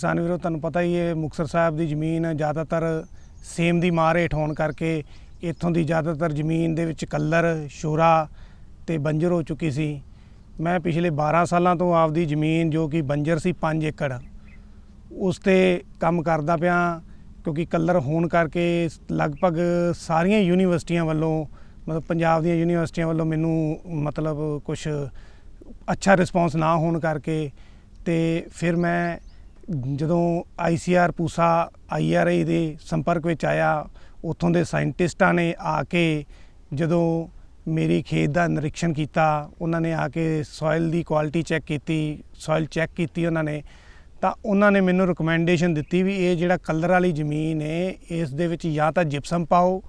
ਕਿਸਾਨ ਵੀਰੋ, ਤੁਹਾਨੂੰ ਪਤਾ ਹੀ ਹੈ, ਮੁਕਤਸਰ ਸਾਹਿਬ ਦੀ ਜ਼ਮੀਨ ਜ਼ਿਆਦਾਤਰ ਸੇਮ ਦੀ ਮਾਰ ਹੇਠ ਹੋਣ ਕਰਕੇ ਇੱਥੋਂ ਦੀ ਜ਼ਿਆਦਾਤਰ ਜ਼ਮੀਨ ਦੇ ਵਿੱਚ ਕੱਲਰ, ਸ਼ੋਰਾ ਤੇ ਬੰਜਰ ਹੋ ਚੁੱਕੀ ਸੀ। ਮੈਂ ਪਿਛਲੇ 12 ਸਾਲਾਂ ਤੋਂ ਆਪਦੀ ਜ਼ਮੀਨ ਜੋ ਕਿ ਬੰਜਰ ਸੀ 5 ਏਕੜ, ਉਸ ਤੇ ਕੰਮ ਕਰਦਾ ਪਿਆ ਕਿਉਂਕਿ ਕਲਰ ਹੋਣ ਕਰਕੇ ਲਗਭਗ ਸਾਰੀਆਂ ਯੂਨੀਵਰਸਿਟੀਆਂ ਵੱਲੋਂ, ਮਤਲਬ ਪੰਜਾਬ ਦੀਆਂ ਯੂਨੀਵਰਸਿਟੀਆਂ ਵੱਲੋਂ ਮੈਨੂੰ ਮਤਲਬ ਕੁਝ ਅੱਛਾ ਰਿਸਪੌਂਸ ਨਾ ਹੋਣ ਕਰਕੇ ਤੇ ਫਿਰ ਮੈਂ ਜਦੋਂ ਆਈਸੀਆਰ ਪੂਸਾ ਆਈਆਰਆਈ ਦੇ ਸੰਪਰਕ ਵਿੱਚ ਆਇਆ, ਉੱਥੋਂ ਦੇ ਸਾਇੰਟਿਸਟਾਂ ਨੇ ਆ ਕੇ ਜਦੋਂ ਮੇਰੀ ਖੇਤ ਦਾ ਨਿਰੀਖਣ ਕੀਤਾ, ਉਹਨਾਂ ਨੇ ਆ ਕੇ ਸੋਇਲ ਦੀ ਕੁਆਲਿਟੀ ਚੈੱਕ ਕੀਤੀ, ਸੋਇਲ ਚੈੱਕ ਕੀਤੀ ਉਹਨਾਂ ਨੇ, ਤਾਂ ਉਹਨਾਂ ਨੇ ਮੈਨੂੰ ਰეკਮੈਂਡੇਸ਼ਨ ਦਿੱਤੀ ਵੀ ਇਹ ਜਿਹੜਾ ਕਲਰ ਵਾਲੀ ਜ਼ਮੀਨ ਹੈ ਇਸ ਦੇ ਵਿੱਚ ਜਾਂ ਤਾਂ ਜਿਪਸਮ ਪਾਓ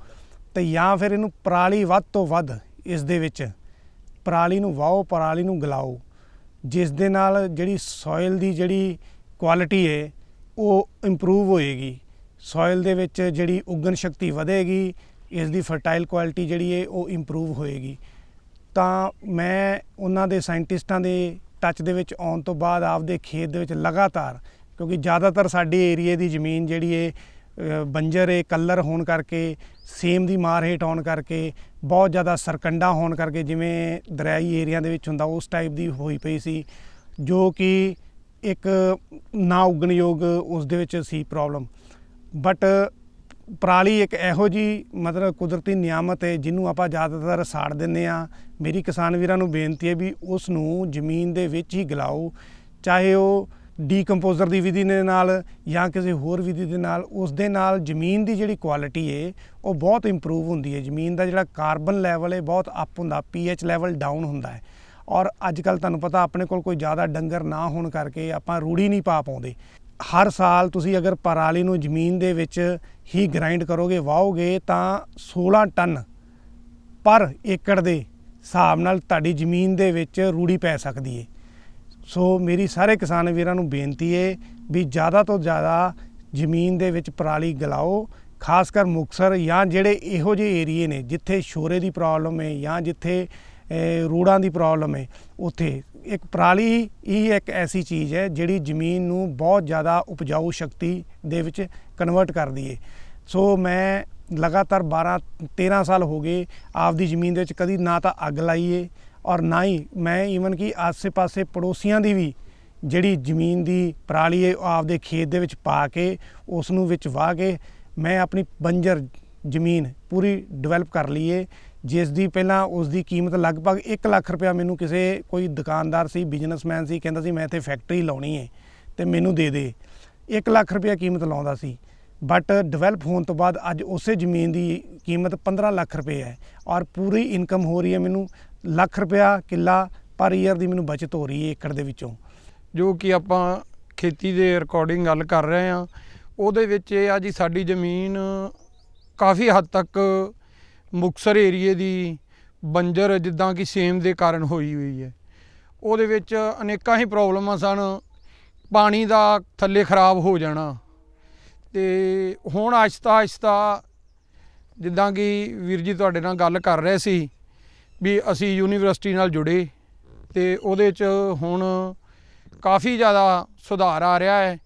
ਤੇ ਜਾਂ ਫਿਰ ਇਹਨੂੰ ਪਰਾਲੀ ਵੱਧ ਤੋਂ ਵੱਧ ਇਸ ਦੇ ਵਿੱਚ ਪਰਾਲੀ ਨੂੰ ਵਾਓ, ਪਰਾਲੀ ਨੂੰ ਗਲਾਓ, ਜਿਸ ਦੇ ਨਾਲ ਜਿਹੜੀ ਸੋਇਲ ਦੀ ਜਿਹੜੀ ਕੁਆਲਿਟੀ ਹੈ ਉਹ ਇੰਪਰੂਵ ਹੋਏਗੀ। ਸੋਇਲ ਦੇ ਵਿੱਚ ਜਿਹੜੀ ਉਗਣ ਸ਼ਕਤੀ ਵਧੇਗੀ ਇਸ ਦੀ ਫਰਟਾਈਲ ਕੁਆਲਿਟੀ ਜਿਹੜੀ ਹੈ ਉਹ ਇੰਪਰੂਵ ਹੋਏਗੀ। ਤਾਂ ਮੈਂ ਉਹਨਾਂ ਦੇ ਸਾਇੰਟਿਸਟਾਂ ਦੇ ਟੱਚ ਦੇ ਵਿੱਚ ਆਉਣ ਤੋਂ ਬਾਅਦ ਆਪਦੇ ਖੇਤ ਦੇ ਵਿੱਚ ਲਗਾਤਾਰ, ਕਿਉਂਕਿ ਜ਼ਿਆਦਾਤਰ ਸਾਡੇ ਏਰੀਏ ਦੀ ਜ਼ਮੀਨ ਜਿਹੜੀ ਹੈ ਬੰਜਰ ਏ, ਕਲਰ ਹੋਣ ਕਰਕੇ, ਸੇਮ ਦੀ ਮਾਰ ਹੇਠ ਹੋਣ ਕਰਕੇ, ਬਹੁਤ ਜ਼ਿਆਦਾ ਸਰਕੰਡਾ ਹੋਣ ਕਰਕੇ, ਜਿਵੇਂ ਦਰਿਆਈ ਏਰੀਆ ਦੇ ਵਿੱਚ ਹੁੰਦਾ, ਉਸ ਟਾਈਪ ਦੀ ਹੋਈ ਪਈ ਸੀ। ਜੋ ਕਿ ਇੱਕ ਨਾ ਉਗਣਯੋਗ ਉਸ ਦੇ ਵਿੱਚ ਸੀ ਪ੍ਰੋਬਲਮ ਬਟ ਪਰਾਲੀ ਇੱਕ ਇਹੋ ਜੀ ਮਤਲਬ ਕੁਦਰਤੀ ਨਿਆਮਤ ਹੈ ਜਿਹਨੂੰ ਆਪਾਂ ਜ਼ਿਆਦਾਤਰ ਸਾੜ ਦਿੰਨੇ ਆ ਮੇਰੀ ਕਿਸਾਨ ਵੀਰਾਂ ਨੂੰ ਬੇਨਤੀ ਹੈ ਵੀ ਉਸ ਨੂੰ ਜ਼ਮੀਨ ਦੇ ਵਿੱਚ ਹੀ ਗਲਾਓ। ਚਾਹੇ ਉਹ ਡੀਕੰਪੋਜ਼ਰ ਦੀ ਵਿਧੀ ਦੇ ਨਾਲ ਜਾਂ ਕਿਸੇ ਹੋਰ ਵਿਧੀ ਦੇ ਨਾਲ, ਉਸ ਦੇ ਨਾਲ ਜ਼ਮੀਨ ਦੀ ਜਿਹੜੀ ਕੁਆਲਿਟੀ ਹੈ, ਉਹ ਬਹੁਤ ਇੰਪਰੂਵ ਹੁੰਦੀ ਹੈ। ਜ਼ਮੀਨ ਦਾ ਜਿਹੜਾ ਕਾਰਬਨ ਲੈਵਲ ਹੈ, ਬਹੁਤ ਅਪ ਹੁੰਦਾ ਪੀਐਚ ਲੈਵਲ ਡਾਊਨ ਹੁੰਦਾ ਹੈ। ਔਰ ਅੱਜ ਕੱਲ ਤੁਹਾਨੂੰ ਪਤਾ ਆਪਣੇ ਕੋਲ ਕੋਈ ਜ਼ਿਆਦਾ ਡੰਗਰ ਨਾ ਹੋਣ ਕਰਕੇ ਆਪਾਂ ਰੂੜੀ ਨਹੀਂ ਪਾ ਪਾਉਂਦੇ। ਹਰ ਸਾਲ ਤੁਸੀਂ ਅਗਰ ਪਰਾਲੀ ਨੂੰ ਜ਼ਮੀਨ ਦੇ ਵਿੱਚ ਹੀ ਗ੍ਰਾਈਂਡ ਕਰੋਗੇ ਵਾਓਗੇ ਤਾਂ 16 ਟਨ ਪਰ ਏਕੜ ਦੇ ਹਿਸਾਬ ਨਾਲ ਤੁਹਾਡੀ ਜ਼ਮੀਨ ਦੇ ਵਿੱਚ ਰੂੜੀ ਪੈ ਸਕਦੀ ਹੈ ਸੋ ਮੇਰੀ ਸਾਰੇ ਕਿਸਾਨ ਵੀਰਾਂ ਨੂੰ ਬੇਨਤੀ ਹੈ ਵੀ ਜ਼ਿਆਦਾ ਤੋਂ ਜ਼ਿਆਦਾ ਜ਼ਮੀਨ ਦੇ ਵਿੱਚ ਪਰਾਲੀ ਗਲਾਓ, ਖਾਸ ਕਰ ਮੁਕਸਰ ਜਾਂ ਜਿਹੜੇ ਇਹੋ ਜਿਹੇ ਏਰੀਏ ਨੇ ਜਿੱਥੇ ਸ਼ੋਰੇ ਦੀ ਪ੍ਰੋਬਲਮ ਹੈ ਜਾਂ ਜਿੱਥੇ ਰੂੜਾਂ ਦੀ ਪ੍ਰੋਬਲਮ ਹੈ ਉੱਥੇ। ਇੱਕ ਪਰਾਲੀ ਹੀ ਇੱਕ ਐਸੀ ਚੀਜ਼ ਹੈ ਜਿਹੜੀ ਜ਼ਮੀਨ ਨੂੰ ਬਹੁਤ ਜ਼ਿਆਦਾ ਉਪਜਾਊ ਸ਼ਕਤੀ ਦੇ ਵਿੱਚ ਕਨਵਰਟ ਕਰਦੀ ਹੈ। ਸੋ ਮੈਂ ਲਗਾਤਾਰ 12 13 ਸਾਲ ਹੋ ਗਏ ਆਪਦੀ ਜ਼ਮੀਨ ਦੇ ਵਿੱਚ ਕਦੀ ਨਾ ਤਾਂ ਅੱਗ ਲਾਈਏ ਔਰ ਨਾ ਹੀ ਮੈਂ ਈਵਨ ਕਿ ਆਸੇ-ਪਾਸੇ ਪੜੋਸੀਆਂ ਦੀ ਵੀ ਜਿਹੜੀ ਜ਼ਮੀਨ ਦੀ ਪਰਾਲੀ ਹੈ ਉਹ ਆਪਦੇ ਖੇਤ ਦੇ ਵਿੱਚ ਪਾ ਕੇ, ਉਸ ਨੂੰ ਵਿੱਚ ਵਾਹ ਕੇ ਮੈਂ ਆਪਣੀ ਬੰਜਰ ਜ਼ਮੀਨ ਪੂਰੀ ਡਿਵੈਲਪ ਕਰ ਲਈਏ ਜਿਸ ਦੀ ਪਹਿਲਾਂ ਉਸ ਦੀ ਕੀਮਤ ਲਗਭਗ 1 ਲੱਖ ਰੁਪਇਆ ਮੈਨੂੰ ਕਿਸੇ ਕੋਈ ਦੁਕਾਨਦਾਰ ਸੀ ਬਿਜ਼ਨਸਮੈਨ ਸੀ, ਕਹਿੰਦਾ ਸੀ, ਮੈਂ ਇੱਥੇ ਫੈਕਟਰੀ ਲਾਉਣੀ ਹੈ ਤੇ ਮੈਨੂੰ ਦੇ ਦੇ। 1 ਲੱਖ ਰੁਪਇਆ ਕੀਮਤ ਲਾਉਂਦਾ ਸੀ। ਬਟ ਡਿਵੈਲਪ ਹੋਣ ਤੋਂ ਬਾਅਦ ਅੱਜ ਉਸੇ ਜ਼ਮੀਨ ਦੀ ਕੀਮਤ 15 ਲੱਖ ਰੁਪਏ ਹੈ ਔਰ ਪੂਰੀ ਇਨਕਮ ਹੋ ਰਹੀ ਹੈ ਮੈਨੂੰ ਲੱਖ ਰੁਪਇਆ ਕਿੱਲਾ ਪਰ ਈਅਰ ਦੀ ਮੈਨੂੰ ਬਚਤ ਹੋ ਰਹੀ ਹੈ ਏਕੜ ਦੇ ਵਿੱਚੋਂ। ਜੋ ਕਿ ਆਪਾਂ ਖੇਤੀ ਦੇ ਰਿਕਾਰਡਿੰਗ ਗੱਲ ਕਰ ਰਹੇ ਆ ਉਹਦੇ ਵਿੱਚ ਇਹ ਆ ਜੀ ਸਾਡੀ ਜ਼ਮੀਨ ਕਾਫੀ ਹੱਦ ਤੱਕ ਮੁਕਸਰ ਏਰੀਏ ਦੀ ਬੰਜਰ ਜਿੱਦਾਂ ਕਿ ਸੇਮ ਦੇ ਕਾਰਨ ਹੋਈ ਹੋਈ ਹੈ। ਉਹਦੇ ਵਿੱਚ ਅਨੇਕਾਂ ਹੀ ਪ੍ਰੋਬਲਮਾਂ ਸਨ। ਪਾਣੀ ਦਾ ਥੱਲੇ ਖਰਾਬ ਹੋ ਜਾਣਾ। ਤੇ ਹੁਣ ਆਹਿਸਤਾ ਆਹਿਸਤਾ ਜਿੱਦਾਂ ਕਿ ਵੀਰ ਜੀ ਤੁਹਾਡੇ ਨਾਲ ਗੱਲ ਕਰ ਰਹੇ ਸੀ ਵੀ ਅਸੀਂ ਯੂਨੀਵਰਸਿਟੀ ਨਾਲ ਜੁੜੇ ਤੇ ਉਹਦੇ 'ਚ ਹੁਣ ਕਾਫੀ ਜ਼ਿਆਦਾ ਸੁਧਾਰ ਆ ਰਿਹਾ ਹੈ।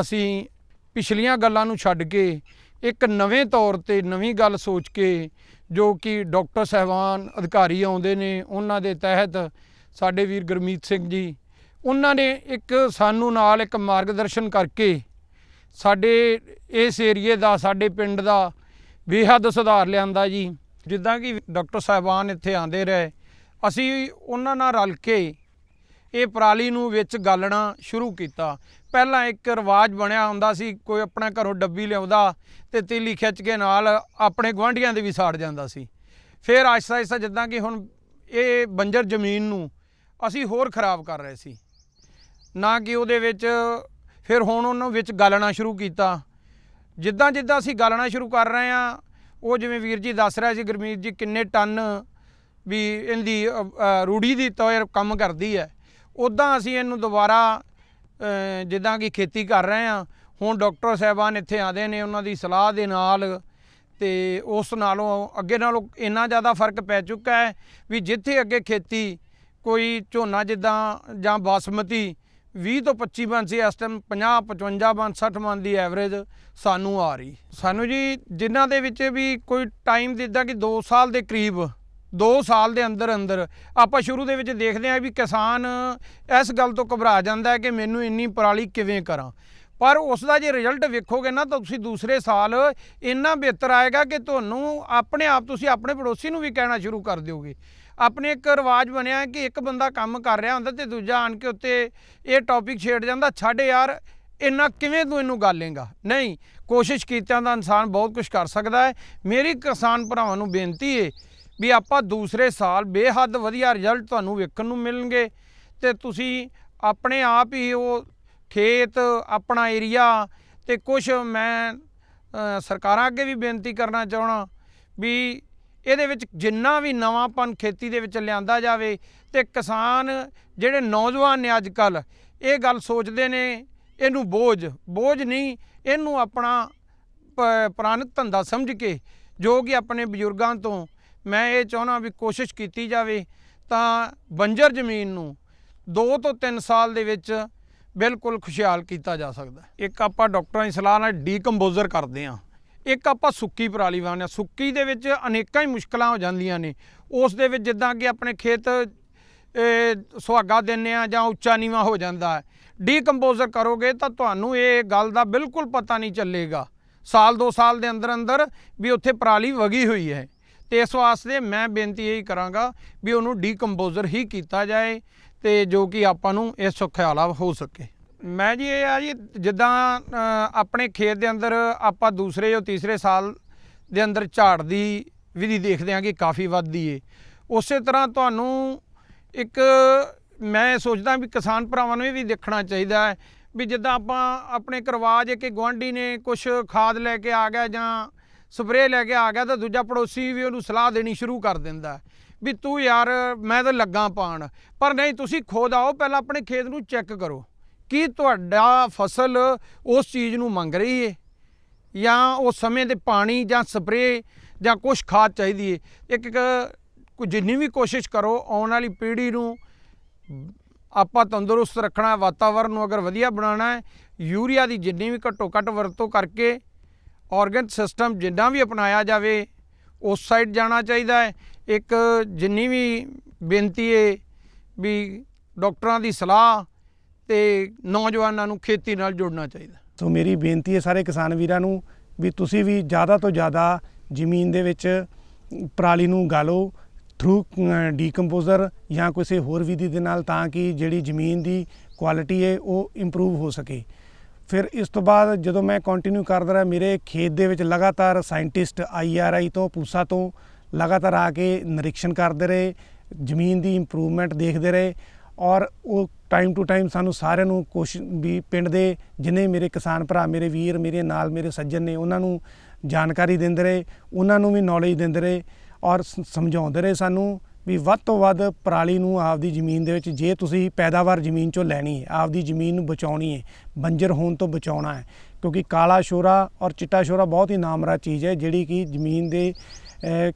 ਅਸੀਂ ਪਿਛਲੀਆਂ ਗੱਲਾਂ ਨੂੰ ਛੱਡ ਕੇ ਇੱਕ ਨਵੇਂ ਤੌਰ ਤੇ ਨਵੀਂ ਗੱਲ ਸੋਚ ਕੇ ਜੋ ਕਿ ਡਾਕਟਰ ਸਹਿਬਾਨ ਅਧਿਕਾਰੀ ਆਉਂਦੇ ਨੇ, ਉਹਨਾਂ ਦੇ ਤਹਿਤ ਸਾਡੇ ਵੀਰ ਗੁਰਮੀਤ ਸਿੰਘ ਜੀ, ਉਹਨਾਂ ਨੇ ਇੱਕ ਸਾਨੂੰ ਨਾਲ ਇੱਕ ਮਾਰਗਦਰਸ਼ਨ ਕਰਕੇ ਸਾਡੇ ਇਸ ਏਰੀਏ ਦਾ, ਸਾਡੇ ਪਿੰਡ ਦਾ ਬੇਹੱਦ ਸੁਧਾਰ ਲਿਆਂਦਾ ਜੀ। ਜਿੱਦਾਂ ਕਿ ਡਾਕਟਰ ਸਾਹਿਬਾਨ ਇੱਥੇ ਆਂਦੇ ਰਹੇ, ਅਸੀਂ ਉਹਨਾਂ ਨਾਲ ਰਲ ਕੇ ਇਹ ਪਰਾਲੀ ਨੂੰ ਵਿੱਚ ਗਾਲਣਾ ਸ਼ੁਰੂ ਕੀਤਾ। ਪਹਿਲਾਂ ਇੱਕ ਰਿਵਾਜ ਬਣਿਆ ਹੁੰਦਾ ਸੀ, ਕੋਈ ਆਪਣੇ ਘਰੋਂ ਡੱਬੀ ਲਿਆਉਂਦਾ ਤੇ ਤੀਲੀ ਖਿੱਚ ਕੇ ਨਾਲ ਆਪਣੇ ਗੁਆਂਢੀਆਂ ਦੇ ਵੀ ਸਾੜ ਜਾਂਦਾ ਸੀ। ਫਿਰ ਆਹਿਸਤਾ ਆਹਿਸਤਾ ਜਿੱਦਾਂ ਕਿ ਹੁਣ ਇਹ ਬੰਜਰ ਜ਼ਮੀਨ ਨੂੰ ਅਸੀਂ ਹੋਰ ਖਰਾਬ ਕਰ ਰਹੇ ਸੀ। ਨਾ ਕਿ ਉਹਦੇ ਵਿੱਚ ਫਿਰ ਹੁਣ ਉਹਨੂੰ ਵਿੱਚ ਗਾਲਣਾ ਸ਼ੁਰੂ ਕੀਤਾ। ਜਿੱਦਾਂ ਜਿੱਦਾਂ ਅਸੀਂ ਗਾਲਣਾ ਸ਼ੁਰੂ ਕਰ ਰਹੇ ਆ ਉਹ ਜਿਵੇਂ ਵੀਰ ਜੀ ਦੱਸ ਰਿਹਾ ਸੀ, ਗੁਰਮੀਤ ਜੀ ਕਿੰਨੇ ਟਨ ਵੀ ਇਹਦੀ ਰੂੜੀ ਦੀ ਤੌਰ ਕੰਮ ਕਰਦੀ ਹੈ ਉਦਾਂ ਅਸੀਂ ਇਹਨੂੰ ਦੁਬਾਰਾ ਜਿੱਦਾਂ ਕਿ ਖੇਤੀ ਕਰ ਰਹੇ ਆ ਹੁਣ ਡਾਕਟਰ ਸਾਹਿਬਾਨ ਇੱਥੇ ਆਦੇ ਨੇ, ਉਹਨਾਂ ਦੀ ਸਲਾਹ ਦੇ ਨਾਲ ਤੇ ਉਸ ਨਾਲੋਂ ਅੱਗੇ ਨਾਲੋਂ ਇੰਨਾ ਜ਼ਿਆਦਾ ਫ਼ਰਕ ਪੈ ਚੁੱਕਾ ਹੈ ਵੀ ਜਿੱਥੇ ਅੱਗੇ ਖੇਤੀ ਕੋਈ ਝੋਨਾ ਜਿੱਦਾਂ ਜਾਂ ਬਾਸਮਤੀ 20 ਤੋਂ 25 ਬਣ ਸੀ, ਇਸ ਟਾਈਮ 50 55 ਬਣ 60 ਬਣ ਦੀ ਐਵਰੇਜ ਸਾਨੂੰ ਆ ਰਹੀ। ਸਾਨੂੰ ਜੀ ਜਿਨ੍ਹਾਂ ਦੇ ਵਿੱਚ ਵੀ ਕੋਈ ਟਾਈਮ ਜਿੱਦਾਂ ਕਿ 2 ਸਾਲ ਦੇ ਕਰੀਬ 2 ਸਾਲ ਦੇ ਅੰਦਰ ਅੰਦਰ ਆਪਾਂ ਸ਼ੁਰੂ ਦੇ ਵਿੱਚ ਦੇਖਦੇ ਹਾਂ ਵੀ ਕਿਸਾਨ ਇਸ ਗੱਲ ਤੋਂ ਘਬਰਾ ਜਾਂਦਾ ਹੈ ਕਿ ਮੈਨੂੰ ਇੰਨੀ ਪਰਾਲੀ ਕਿਵੇਂ ਕਰਾਂ। ਪਰ ਉਸ ਦਾ ਜੇ ਰਿਜ਼ਲਟ ਵੇਖੋਗੇ ਨਾ ਤਾਂ ਤੁਸੀਂ ਦੂਸਰੇ ਸਾਲ ਇੰਨਾ ਬਿਹਤਰ ਆਏਗਾ ਕਿ ਤੁਹਾਨੂੰ ਆਪਣੇ ਆਪ ਤੁਸੀਂ ਆਪਣੇ ਪੜੋਸੀ ਨੂੰ ਵੀ ਕਹਿਣਾ ਸ਼ੁਰੂ ਕਰ ਦਿਓਗੇ। ਆਪਣੇ ਇੱਕ ਰਿਵਾਜ ਬਣਿਆ ਕਿ ਇੱਕ ਬੰਦਾ ਕੰਮ ਕਰ ਰਿਹਾ ਹੁੰਦਾ ਤੇ ਦੂਜਾ ਆਣ ਕੇ ਉੱਤੇ ਇਹ ਟੌਪਿਕ ਛੇੜ ਜਾਂਦਾ, ਛੱਡ ਯਾਰ, ਇੰਨਾ ਕਿਵੇਂ ਤੂੰ ਇਹਨੂੰ ਗਾਲੇਂਗਾ? ਨਹੀਂ, ਕੋਸ਼ਿਸ਼ ਕੀਤਿਆਂ ਦਾ ਇਨਸਾਨ ਬਹੁਤ ਕੁਝ ਕਰ ਸਕਦਾ ਹੈ। ਮੇਰੀ ਕਿਸਾਨ ਭਰਾਵਾਂ ਨੂੰ ਬੇਨਤੀ ਹੈ ਵੀ ਆਪਾਂ ਦੂਸਰੇ ਸਾਲ ਬੇਹੱਦ ਵਧੀਆ ਰਿਜ਼ਲਟ ਤੁਹਾਨੂੰ ਵੇਖਣ ਨੂੰ ਮਿਲਣਗੇ ਤੇ ਤੁਸੀਂ ਆਪਣੇ ਆਪ ਹੀ ਉਹ ਖੇਤ, ਆਪਣਾ ਏਰੀਆ ਤੇ ਕੁਝ ਮੈਂ ਸਰਕਾਰਾਂ ਅੱਗੇ ਵੀ ਬੇਨਤੀ ਕਰਨਾ ਚਾਹਣਾ ਵੀ ਇਹਦੇ ਵਿੱਚ ਜਿੰਨਾ ਵੀ ਨਵਾਂਪਨ ਖੇਤੀ ਦੇ ਵਿੱਚ ਲਿਆਂਦਾ ਜਾਵੇ ਤੇ ਕਿਸਾਨ ਜਿਹੜੇ ਨੌਜਵਾਨ ਨੇ ਅੱਜ ਕੱਲ ਇਹ ਗੱਲ ਸੋਚਦੇ ਨੇ, ਇਹਨੂੰ ਬੋਝ ਬੋਝ ਨਹੀਂ, ਇਹਨੂੰ ਆਪਣਾ ਪ- ਪੁਰਾਣਕ ਧੰਦਾ ਸਮਝ ਕੇ ਜੋ ਕਿ ਆਪਣੇ ਬਜ਼ੁਰਗਾਂ ਤੋਂ ਮੈਂ ਇਹ ਚਾਹੁੰਦਾ ਵੀ ਕੋਸ਼ਿਸ਼ ਕੀਤੀ ਜਾਵੇ ਤਾਂ ਬੰਜਰ ਜ਼ਮੀਨ ਨੂੰ 2 ਤੋਂ 3 ਸਾਲ ਦੇ ਵਿੱਚ ਬਿਲਕੁਲ ਖੁਸ਼ਹਾਲ ਕੀਤਾ ਜਾ ਸਕਦਾ ਇੱਕ ਆਪਾਂ ਡਾਕਟਰਾਂ ਦੀ ਸਲਾਹ ਨਾਲ ਡੀਕੰਪੋਜ਼ਰ ਕਰਦੇ ਹਾਂ। ਇੱਕ ਆਪਾਂ ਸੁੱਕੀ ਪਰਾਲੀ ਵਾਹੁੰਦੇ ਹਾਂ। ਸੁੱਕੀ ਦੇ ਵਿੱਚ ਅਨੇਕਾਂ ਹੀ ਮੁਸ਼ਕਲਾਂ ਹੋ ਜਾਂਦੀਆਂ ਨੇ। ਉਸ ਦੇ ਵਿੱਚ ਜਿੱਦਾਂ ਕਿ ਆਪਣੇ ਖੇਤ ਸੁਹਾਗਾ ਦਿੰਨੇ ਆ ਜਾਂ ਉੱਚਾ ਨੀਵਾ ਹੋ ਜਾਂਦਾ ਹੈ। ਡੀਕੰਪੋਜ਼ਰ ਕਰੋਗੇ ਤਾਂ ਤੁਹਾਨੂੰ ਇਹ ਗੱਲ ਦਾ ਬਿਲਕੁਲ ਪਤਾ ਨਹੀਂ ਚੱਲੇਗਾ। ਸਾਲ ਦੋ ਸਾਲ ਦੇ ਅੰਦਰ ਅੰਦਰ ਵੀ ਉੱਥੇ ਪਰਾਲੀ ਵਗੀ ਹੋਈ ਹੈ। ਤੇ ਇਸ ਵਾਸਤੇ ਮੈਂ ਬੇਨਤੀ ਇਹੀ ਕਰਾਂਗਾ ਵੀ ਉਹਨੂੰ ਡੀਕੰਪੋਜ਼ਰ ਹੀ ਕੀਤਾ ਜਾਏ ਤੇ ਜੋ ਕਿ ਆਪਾਂ ਨੂੰ ਇਹ ਸੁਖਾਲਾ ਹੋ ਸਕੇ। ਮੈਂ ਜੀ ਇਹ ਆ ਜੀ, ਜਿੱਦਾਂ ਆਪਣੇ ਖੇਤ ਦੇ ਅੰਦਰ ਆਪਾਂ ਦੂਸਰੇ ਜਾਂ ਤੀਸਰੇ ਸਾਲ ਦੇ ਅੰਦਰ ਝਾੜ ਦੀ ਵਿਧੀ ਦੇਖਦੇ ਹਾਂ ਕਿ ਕਾਫੀ ਵੱਧਦੀ ਏ। ਉਸੇ ਤਰ੍ਹਾਂ ਤੁਹਾਨੂੰ ਇੱਕ ਮੈਂ ਸੋਚਦਾ ਵੀ ਕਿਸਾਨ ਭਰਾਵਾਂ ਨੂੰ ਇਹ ਵੀ ਦੇਖਣਾ ਚਾਹੀਦਾ ਹੈ ਵੀ ਜਿੱਦਾਂ ਆਪਾਂ ਆਪਣੇ ਕਰਵਾ ਜੇ ਕਿ ਗੁਆਂਢੀ ਨੇ ਕੁਝ ਖਾਦ ਲੈ ਕੇ ਆ ਗਿਆ ਜਾਂ ਸਪਰੇਅ ਲੈ ਕੇ ਆ ਗਿਆ ਤਾਂ ਦੂਜਾ ਪੜੋਸੀ ਵੀ ਉਹਨੂੰ ਸਲਾਹ ਦੇਣੀ ਸ਼ੁਰੂ ਕਰ ਦਿੰਦਾ ਵੀ ਤੂੰ ਯਾਰ, ਮੈਂ ਤਾਂ ਲੱਗਾ ਪਾਣ। ਪਰ ਨਹੀਂ, ਤੁਸੀਂ ਖੁਦ ਆਓ, ਪਹਿਲਾਂ ਆਪਣੇ ਖੇਤ ਨੂੰ ਚੈੱਕ ਕਰੋ। ਕੀ ਤੁਹਾਡਾ ਫਸਲ ਉਸ ਚੀਜ਼ ਨੂੰ ਮੰਗ ਰਹੀ ਹੈ ਜਾਂ ਉਸ ਸਮੇਂ ਤੇ ਪਾਣੀ ਜਾਂ ਸਪਰੇਅ ਜਾਂ ਕੁਝ ਖਾਦ ਚਾਹੀਦੀ ਹੈ ਇੱਕ ਇੱਕ ਜਿੰਨੀ ਵੀ ਕੋਸ਼ਿਸ਼ ਕਰੋ, ਆਉਣ ਵਾਲੀ ਪੀੜ੍ਹੀ ਨੂੰ ਆਪਾਂ ਤੰਦਰੁਸਤ ਰੱਖਣਾ, ਵਾਤਾਵਰਨ ਨੂੰ ਅਗਰ ਵਧੀਆ ਬਣਾਉਣਾ ਹੈ, ਯੂਰੀਆ ਦੀ ਜਿੰਨੀ ਵੀ ਘੱਟੋ ਘੱਟ ਵਰਤੋਂ ਕਰਕੇ ਆਰਗਨ ਸਿਸਟਮ ਜਿੰਨਾ ਵੀ ਅਪਣਾਇਆ ਜਾਵੇ, ਉਸ ਸਾਈਡ ਜਾਣਾ ਚਾਹੀਦਾ ਹੈ। ਇੱਕ ਜਿੰਨੀ ਵੀ ਬੇਨਤੀ ਹੈ ਵੀ ਡਾਕਟਰਾਂ ਦੀ ਸਲਾਹ ਤੇ ਨੌਜਵਾਨਾਂ ਨੂੰ ਖੇਤੀ ਨਾਲ ਜੋੜਨਾ ਚਾਹੀਦਾ। ਸੋ ਮੇਰੀ ਬੇਨਤੀ ਹੈ ਸਾਰੇ ਕਿਸਾਨ ਵੀਰਾਂ ਨੂੰ ਵੀ ਤੁਸੀਂ ਵੀ ਜ਼ਿਆਦਾ ਤੋਂ ਜ਼ਿਆਦਾ ਜ਼ਮੀਨ ਦੇ ਵਿੱਚ ਪਰਾਲੀ ਨੂੰ ਗਾਲੋ ਥਰੂ ਡੀਕੰਪੋਜ਼ਰ ਜਾਂ ਕਿਸੇ ਹੋਰ ਵਿਧੀ ਦੇ ਨਾਲ ਤਾਂ ਕਿ ਜਿਹੜੀ ਜ਼ਮੀਨ ਦੀ ਕੁਆਲਿਟੀ ਹੈ ਉਹ ਇੰਪਰੂਵ ਹੋ ਸਕੇ। ਫਿਰ ਇਸ ਤੋਂ ਬਾਅਦ ਜਦੋਂ ਮੈਂ ਕੰਟੀਨਿਊ ਕਰਦਾ ਰਿਹਾ, ਮੇਰੇ ਖੇਤ ਦੇ ਵਿੱਚ ਲਗਾਤਾਰ ਸਾਇੰਟਿਸਟ ਆਈਆਰਆਈ ਤੋਂ, ਪੂਸਾ ਤੋਂ ਲਗਾਤਾਰ ਆ ਕੇ ਨਿਰੀਖਣ ਕਰਦੇ ਰਹੇ, ਜ਼ਮੀਨ ਦੀ ਇੰਪਰੂਵਮੈਂਟ ਦੇਖਦੇ ਰਹੇ ਔਰ ਉਹ ਟਾਈਮ ਟੂ ਟਾਈਮ ਸਾਨੂੰ ਸਾਰਿਆਂ ਨੂੰ ਕੋਸ਼ਿਸ਼ ਵੀ ਪਿੰਡ ਦੇ ਜਿੰਨੇ ਮੇਰੇ ਕਿਸਾਨ ਭਰਾ, ਮੇਰੇ ਵੀਰ, ਮੇਰੇ ਨਾਲ ਮੇਰੇ ਸੱਜਣ ਨੇ ਉਹਨਾਂ ਨੂੰ ਜਾਣਕਾਰੀ ਦਿੰਦੇ ਰਹੇ, ਉਹਨਾਂ ਨੂੰ ਵੀ ਨੌਲੇਜ ਦਿੰਦੇ ਰਹੇ ਔਰ ਸਮਝਾਉਂਦੇ ਰਹੇ ਸਾਨੂੰ ਵੀ ਵੱਧ ਤੋਂ ਵੱਧ ਪਰਾਲੀ ਨੂੰ ਆਪਦੀ ਜ਼ਮੀਨ ਦੇ ਵਿੱਚ, ਜੇ ਤੁਸੀਂ ਪੈਦਾਵਾਰ ਜ਼ਮੀਨ ਚੋਂ ਲੈਣੀ ਹੈ, ਆਪਦੀ ਜ਼ਮੀਨ ਨੂੰ ਬਚਾਉਣੀ ਹੈ, ਬੰਜਰ ਹੋਣ ਤੋਂ ਬਚਾਉਣਾ ਹੈ, ਕਿਉਂਕਿ ਕਾਲਾ ਸ਼ੋਰਾ ਔਰ ਚਿੱਟਾ ਸ਼ੋਰਾ ਬਹੁਤ ਹੀ ਨਾਮਰਾ ਚੀਜ਼ ਹੈ, ਜਿਹੜੀ ਕਿ ਜ਼ਮੀਨ ਦੇ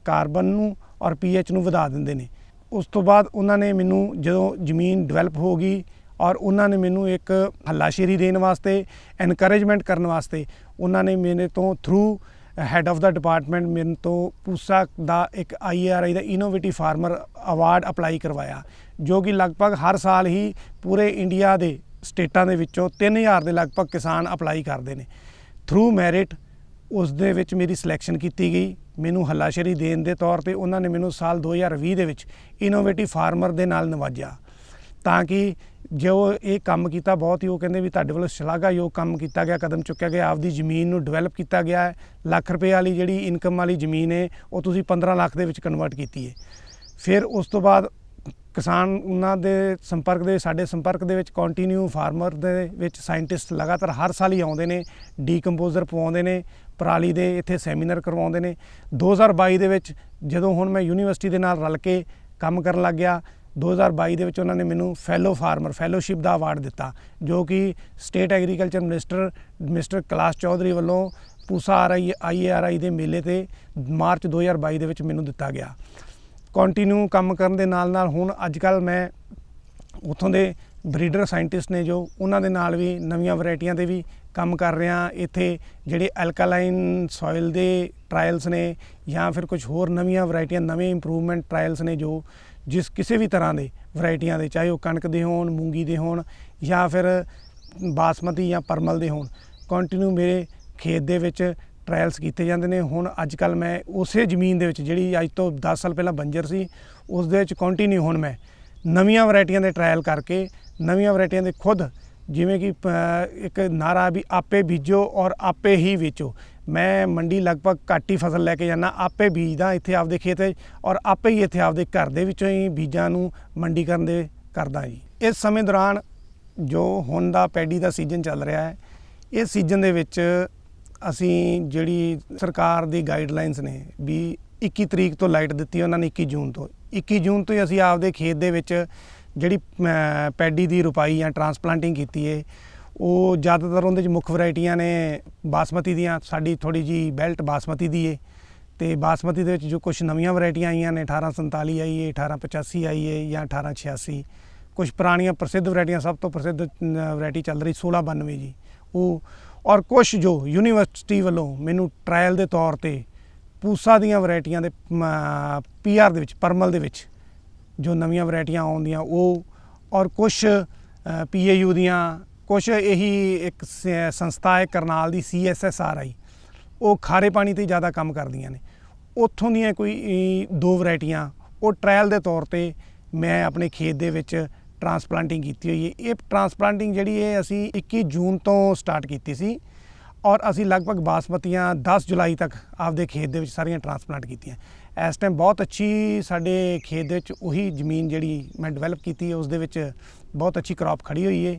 ਕਾਰਬਨ ਨੂੰ ਔਰ ਪੀਐਚ ਨੂੰ ਵਧਾ ਦਿੰਦੇ ਨੇ। ਉਸ ਤੋਂ ਬਾਅਦ ਉਹਨਾਂ ਨੇ ਮੈਨੂੰ ਜਦੋਂ ਜ਼ਮੀਨ ਡਿਵੈਲਪ ਹੋ ਗਈ ਔਰ ਉਹਨਾਂ ਨੇ ਮੈਨੂੰ ਇੱਕ ਹੱਲਾਸ਼ੇਰੀ ਦੇਣ ਵਾਸਤੇ ਐਨਕਰੇਜਮੈਂਟ ਕਰਨ ਵਾਸਤੇ, ਉਹਨਾਂ ਨੇ ਮੇਰੇ ਤੋਂ ਥਰੂ ਹੈੱਡ ਆਫ ਦਾ ਡਿਪਾਰਟਮੈਂਟ ਮੇਰੇ ਤੋਂ ਪੂਸਾ ਦਾ ਇੱਕ ਆਈਆਰਆਈ ਦਾ ਇਨੋਵੇਟਿਵ ਫਾਰਮਰ ਅਵਾਰਡ ਅਪਲਾਈ ਕਰਵਾਇਆ, ਜੋ ਕਿ ਲਗਭਗ ਹਰ ਸਾਲ ਹੀ ਪੂਰੇ ਇੰਡੀਆ ਦੇ ਸਟੇਟਾਂ ਦੇ ਵਿੱਚੋਂ 3000 ਦੇ ਲਗਭਗ ਕਿਸਾਨ ਅਪਲਾਈ ਕਰਦੇ ਨੇ। ਥਰੂ ਮੈਰਿਟ ਉਸ ਦੇ ਵਿੱਚ ਮੇਰੀ ਸਿਲੈਕਸ਼ਨ ਕੀਤੀ ਗਈ, ਮੈਨੂੰ ਹੱਲਾਸ਼ੇਰੀ ਦੇਣ ਦੇ ਤੌਰ ਤੇ ਉਹਨਾਂ ਨੇ ਮੈਨੂੰ ਸਾਲ 2020 ਦੇ ਵਿੱਚ ਇਨੋਵੇਟਿਵ ਫਾਰਮਰ ਦੇ ਨਾਲ ਨਵਾਜਿਆ, ਤਾਂ ਕਿ ਜੋ ਇਹ ਕੰਮ ਕੀਤਾ ਬਹੁਤ ਹੀ, ਉਹ ਕਹਿੰਦੇ ਵੀ ਤੁਹਾਡੇ ਵੱਲੋਂ ਸ਼ਲਾਘਾਯੋਗ ਕੰਮ ਕੀਤਾ ਗਿਆ, ਕਦਮ ਚੁੱਕਿਆ ਗਿਆ, ਆਪਦੀ ਜ਼ਮੀਨ ਨੂੰ ਡਿਵੈਲਪ ਕੀਤਾ ਗਿਆ ਹੈ, ਲੱਖ ਰੁਪਏ ਵਾਲੀ ਜਿਹੜੀ ਇਨਕਮ ਵਾਲੀ ਜ਼ਮੀਨ ਹੈ, ਉਹ ਤੁਸੀਂ 15 ਲੱਖ ਦੇ ਵਿੱਚ ਕਨਵਰਟ ਕੀਤੀ ਹੈ। ਫਿਰ ਉਸ ਤੋਂ ਬਾਅਦ ਕਿਸਾਨ ਉਹਨਾਂ ਦੇ ਸੰਪਰਕ ਦੇ, ਸਾਡੇ ਸੰਪਰਕ ਦੇ ਵਿੱਚ ਕੰਟੀਨਿਊ ਫਾਰਮਰ ਦੇ ਵਿੱਚ ਸਾਇੰਟਿਸਟ ਲਗਾਤਾਰ ਹਰ ਸਾਲ ਹੀ ਆਉਂਦੇ ਨੇ ਡੀਕੰਪੋਜ਼ਰ ਪਵਾਉਂਦੇ ਨੇ, ਪਰਾਲੀ ਦੇ ਇੱਥੇ ਸੈਮੀਨਾਰ ਕਰਵਾਉਂਦੇ ਨੇ। 2022 ਦੇ ਵਿੱਚ ਜਦੋਂ ਹੁਣ ਮੈਂ ਯੂਨੀਵਰਸਿਟੀ ਦੇ ਨਾਲ ਰਲ ਕੇ ਕੰਮ ਕਰਨ ਲੱਗ ਗਿਆ 2022 ਦੇ ਵਿੱਚ ਉਹਨਾਂ ਨੇ ਮੈਨੂੰ ਫੈਲੋ ਫਾਰਮਰ ਫੈਲੋਸ਼ਿਪ ਦਾ ਅਵਾਰਡ ਦਿੱਤਾ, ਜੋ ਕਿ state agriculture minister mister Kailash Chaudhary ਵੱਲੋਂ Pusa R I I R I ਦੇ ਮੇਲੇ ਤੇ ਮਾਰਚ 2022 ਦੇ ਵਿੱਚ ਮੈਨੂੰ ਦਿੱਤਾ ਗਿਆ। ਕੰਟੀਨਿਊ ਕੰਮ ਕਰਨ ਦੇ ਨਾਲ ਨਾਲ ਹੁਣ ਅੱਜ ਕੱਲ ਮੈਂ ਉਥੋਂ ਦੇ ਬਰੀਡਰ ਸਾਇੰਟਿਸਟ ਨੇ ਜੋ ਉਹਨਾਂ ਦੇ ਨਾਲ ਵੀ ਨਵੀਆਂ ਵੈਰਾਈਟੀਆਂ ਦੇ ਵੀ ਕੰਮ ਕਰ ਰਿਹਾ, ਇੱਥੇ ਜਿਹੜੇ ਐਲਕਾਲਾਈਨ ਸੋਇਲ ਦੇ ਟ੍ਰਾਇਲਸ ਨੇ ਜਾਂ ਫਿਰ ਕੁਝ ਹੋਰ ਨਵੀਆਂ ਵੈਰਾਈਟੀਆਂ ਨਵੇਂ ਇੰਪਰੂਵਮੈਂਟ ਟ੍ਰਾਇਲਸ ਨੇ ਜੋ ਜਿਸ ਕਿਸੇ ਵੀ ਤਰ੍ਹਾਂ ਦੇ ਵੈਰਾਈਟੀਆਂ ਦੇ, ਚਾਹੇ ਉਹ ਕਣਕ ਦੇ ਹੋਣ, ਮੂੰਗੀ ਦੇ ਹੋਣ, ਜਾਂ ਫਿਰ ਬਾਸਮਤੀ ਜਾਂ ਪਰਮਲ ਦੇ ਹੋਣ ਕੰਟੀਨਿਊ ਮੇਰੇ ਖੇਤ ਦੇ ਵਿੱਚ ਟ੍ਰਾਇਲਸ ਕੀਤੇ ਜਾਂਦੇ ਨੇ। ਹੁਣ ਅੱਜ ਕੱਲ ਮੈਂ ਉਸੇ ਜ਼ਮੀਨ ਦੇ ਵਿੱਚ, ਜਿਹੜੀ ਅੱਜ ਤੋਂ 10 ਸਾਲ ਪਹਿਲਾਂ ਬੰਜਰ ਸੀ, ਉਸ ਦੇ ਵਿੱਚ ਕੰਟੀਨਿਊ ਹੁਣ ਮੈਂ ਨਵੀਆਂ ਵੈਰਾਈਟੀਆਂ ਦੇ ਟ੍ਰਾਇਲ ਕਰਕੇ, ਨਵੀਆਂ ਵੈਰਾਈਟੀਆਂ ਦੇ ਖੁਦ ਜਿਵੇਂ ਕਿ ਇੱਕ ਨਾਰਾ ਵੀ ਆਪੇ ਬੀਜੋ ਔਰ ਆਪੇ ਹੀ ਵੇਚੋ। ਮੈਂ ਮੰਡੀ ਲਗਭਗ ਘੱਟ ਹੀ ਫਸਲ ਲੈ ਕੇ ਜਾਂਦਾ, ਆਪੇ ਬੀਜਦਾ ਇੱਥੇ ਆਪਦੇ ਖੇਤ ਵਿੱਚ ਔਰ ਆਪੇ ਹੀ ਇੱਥੇ ਆਪਦੇ ਘਰ ਦੇ ਵਿੱਚੋਂ ਹੀ ਬੀਜਾਂ ਨੂੰ ਮੰਡੀਕਰਨ ਦੇ ਕਰਦਾ ਜੀ। ਇਸ ਸਮੇਂ ਦੌਰਾਨ ਜੋ ਹੁਣ ਦਾ ਪੈਡੀ ਦਾ ਸੀਜ਼ਨ ਚੱਲ ਰਿਹਾ ਹੈ, ਇਸ ਸੀਜ਼ਨ ਦੇ ਵਿੱਚ ਅਸੀਂ ਜਿਹੜੀ ਸਰਕਾਰ ਦੀ ਗਾਈਡਲਾਈਨਸ ਨੇ ਵੀ 21 ਤਰੀਕ ਤੋਂ ਲਾਈਟ ਦਿੱਤੀ ਉਹਨਾਂ ਨੇ 21 ਜੂਨ ਤੋਂ। 21 ਜੂਨ ਤੋਂ ਹੀ ਅਸੀਂ ਆਪਦੇ ਖੇਤ ਦੇ ਵਿੱਚ ਜਿਹੜੀ ਪੈਡੀ ਦੀ ਰੁਪਾਈ ਜਾਂ ਟਰਾਂਸਪਲਾਂਟਿੰਗ ਕੀਤੀ ਏ ਉਹ ਜ਼ਿਆਦਾਤਰ ਉਹਦੇ ਵਿੱਚ ਮੁੱਖ ਵੈਰਾਈਟੀਆਂ ਨੇ ਬਾਸਮਤੀ ਦੀਆਂ, ਸਾਡੀ ਥੋੜੀ ਜੀ ਬੈਲਟ ਬਾਸਮਤੀ ਦੀ ਏ। ਤੇ ਬਾਸਮਤੀ ਦੇ ਵਿੱਚ ਜੋ ਕੁਝ ਨਵੀਆਂ ਵੈਰਾਈਟੀਆਂ ਆਈਆਂ ਨੇ 1847 ਆਈ ਏ 1885 ਆਈ ਏ ਜਾਂ 1886 ਕੁਝ ਪੁਰਾਣੀਆਂ ਪ੍ਰਸਿੱਧ ਵੈਰਾਈਟੀਆਂ, ਸਭ ਤੋਂ ਪ੍ਰਸਿੱਧ ਵੈਰਾਈਟੀ ਚੱਲ ਰਹੀ 1692 ਜੀ। ਉਹ, ਔਰ ਕੁਝ ਜੋ ਯੂਨੀਵਰਸਿਟੀ ਵੱਲੋਂ ਮੈਨੂੰ ਟ੍ਰਾਇਲ ਦੇ ਤੌਰ ਤੇ ਪੂਸਾ ਦੀਆਂ ਵੈਰਾਈਟੀਆਂ ਦੇ ਪੀਆਰ ਦੇ ਵਿੱਚ, ਪਰਮਲ ਦੇ ਵਿੱਚ ਜੋ ਨਵੀਆਂ ਵੈਰਾਈਟੀਆਂ ਆਉਂਦੀਆਂ, ਉਹ, ਔਰ ਕੁਝ ਪੀਏਯੂ ਦੀਆਂ ਕੁਝ ਇਹੀ ਇੱਕ ਸ- ਸੰਸਥਾ ਹੈ ਕਰਨਾਲ ਦੀ ਸੀਐਸਐਸਆਰ ਆਈ। ਉਹ ਖਾਰੇ ਪਾਣੀ ਤੇ ਜ਼ਿਆਦਾ ਕੰਮ ਕਰਦੀਆਂ ਨੇ। ਉੱਥੋਂ ਦੀਆਂ ਕੋਈ ਅ, ਦੋ ਵੈਰਾਈਟੀਆਂ ਉਹ ਟ੍ਰਾਇਲ ਦੇ ਤੌਰ ਤੇ ਮੈਂ ਆਪਣੇ ਖੇਤ ਦੇ ਵਿੱਚ ਟਰਾਂਸਪਲਾਂਟਿੰਗ ਕੀਤੀ ਹੋਈ ਹੈ। ਇਹ ਟਰਾਂਸਪਲਾਂਟਿੰਗ ਜਿਹੜੀ ਹੈ ਅਸੀਂ 21 ਜੂਨ ਤੋਂ ਸਟਾਰਟ ਕੀਤੀ ਸੀ ਔਰ ਅਸੀਂ ਲਗਭਗ ਬਾਸਮਤੀਆਂ 10 ਜੁਲਾਈ ਤੱਕ ਆਪਦੇ ਖੇਤ ਦੇ ਵਿੱਚ ਸਾਰੀਆਂ ਟਰਾਂਸਪਲਾਂਟ ਕੀਤੀਆਂ। ਇਸ ਟਾਈਮ ਬਹੁਤ ਅੱਛੀ ਸਾਡੇ ਖੇਤ ਦੇ ਵਿੱਚ ਉਹੀ ਜ਼ਮੀਨ ਜਿਹੜੀ ਮੈਂ ਡਿਵੈਲਪ ਕੀਤੀ ਹੈ ਉਸ ਦੇ ਵਿੱਚ ਬਹੁਤ ਅੱਛੀ ਕ੍ਰੌਪ ਖੜੀ ਹੋਈ ਹੈ।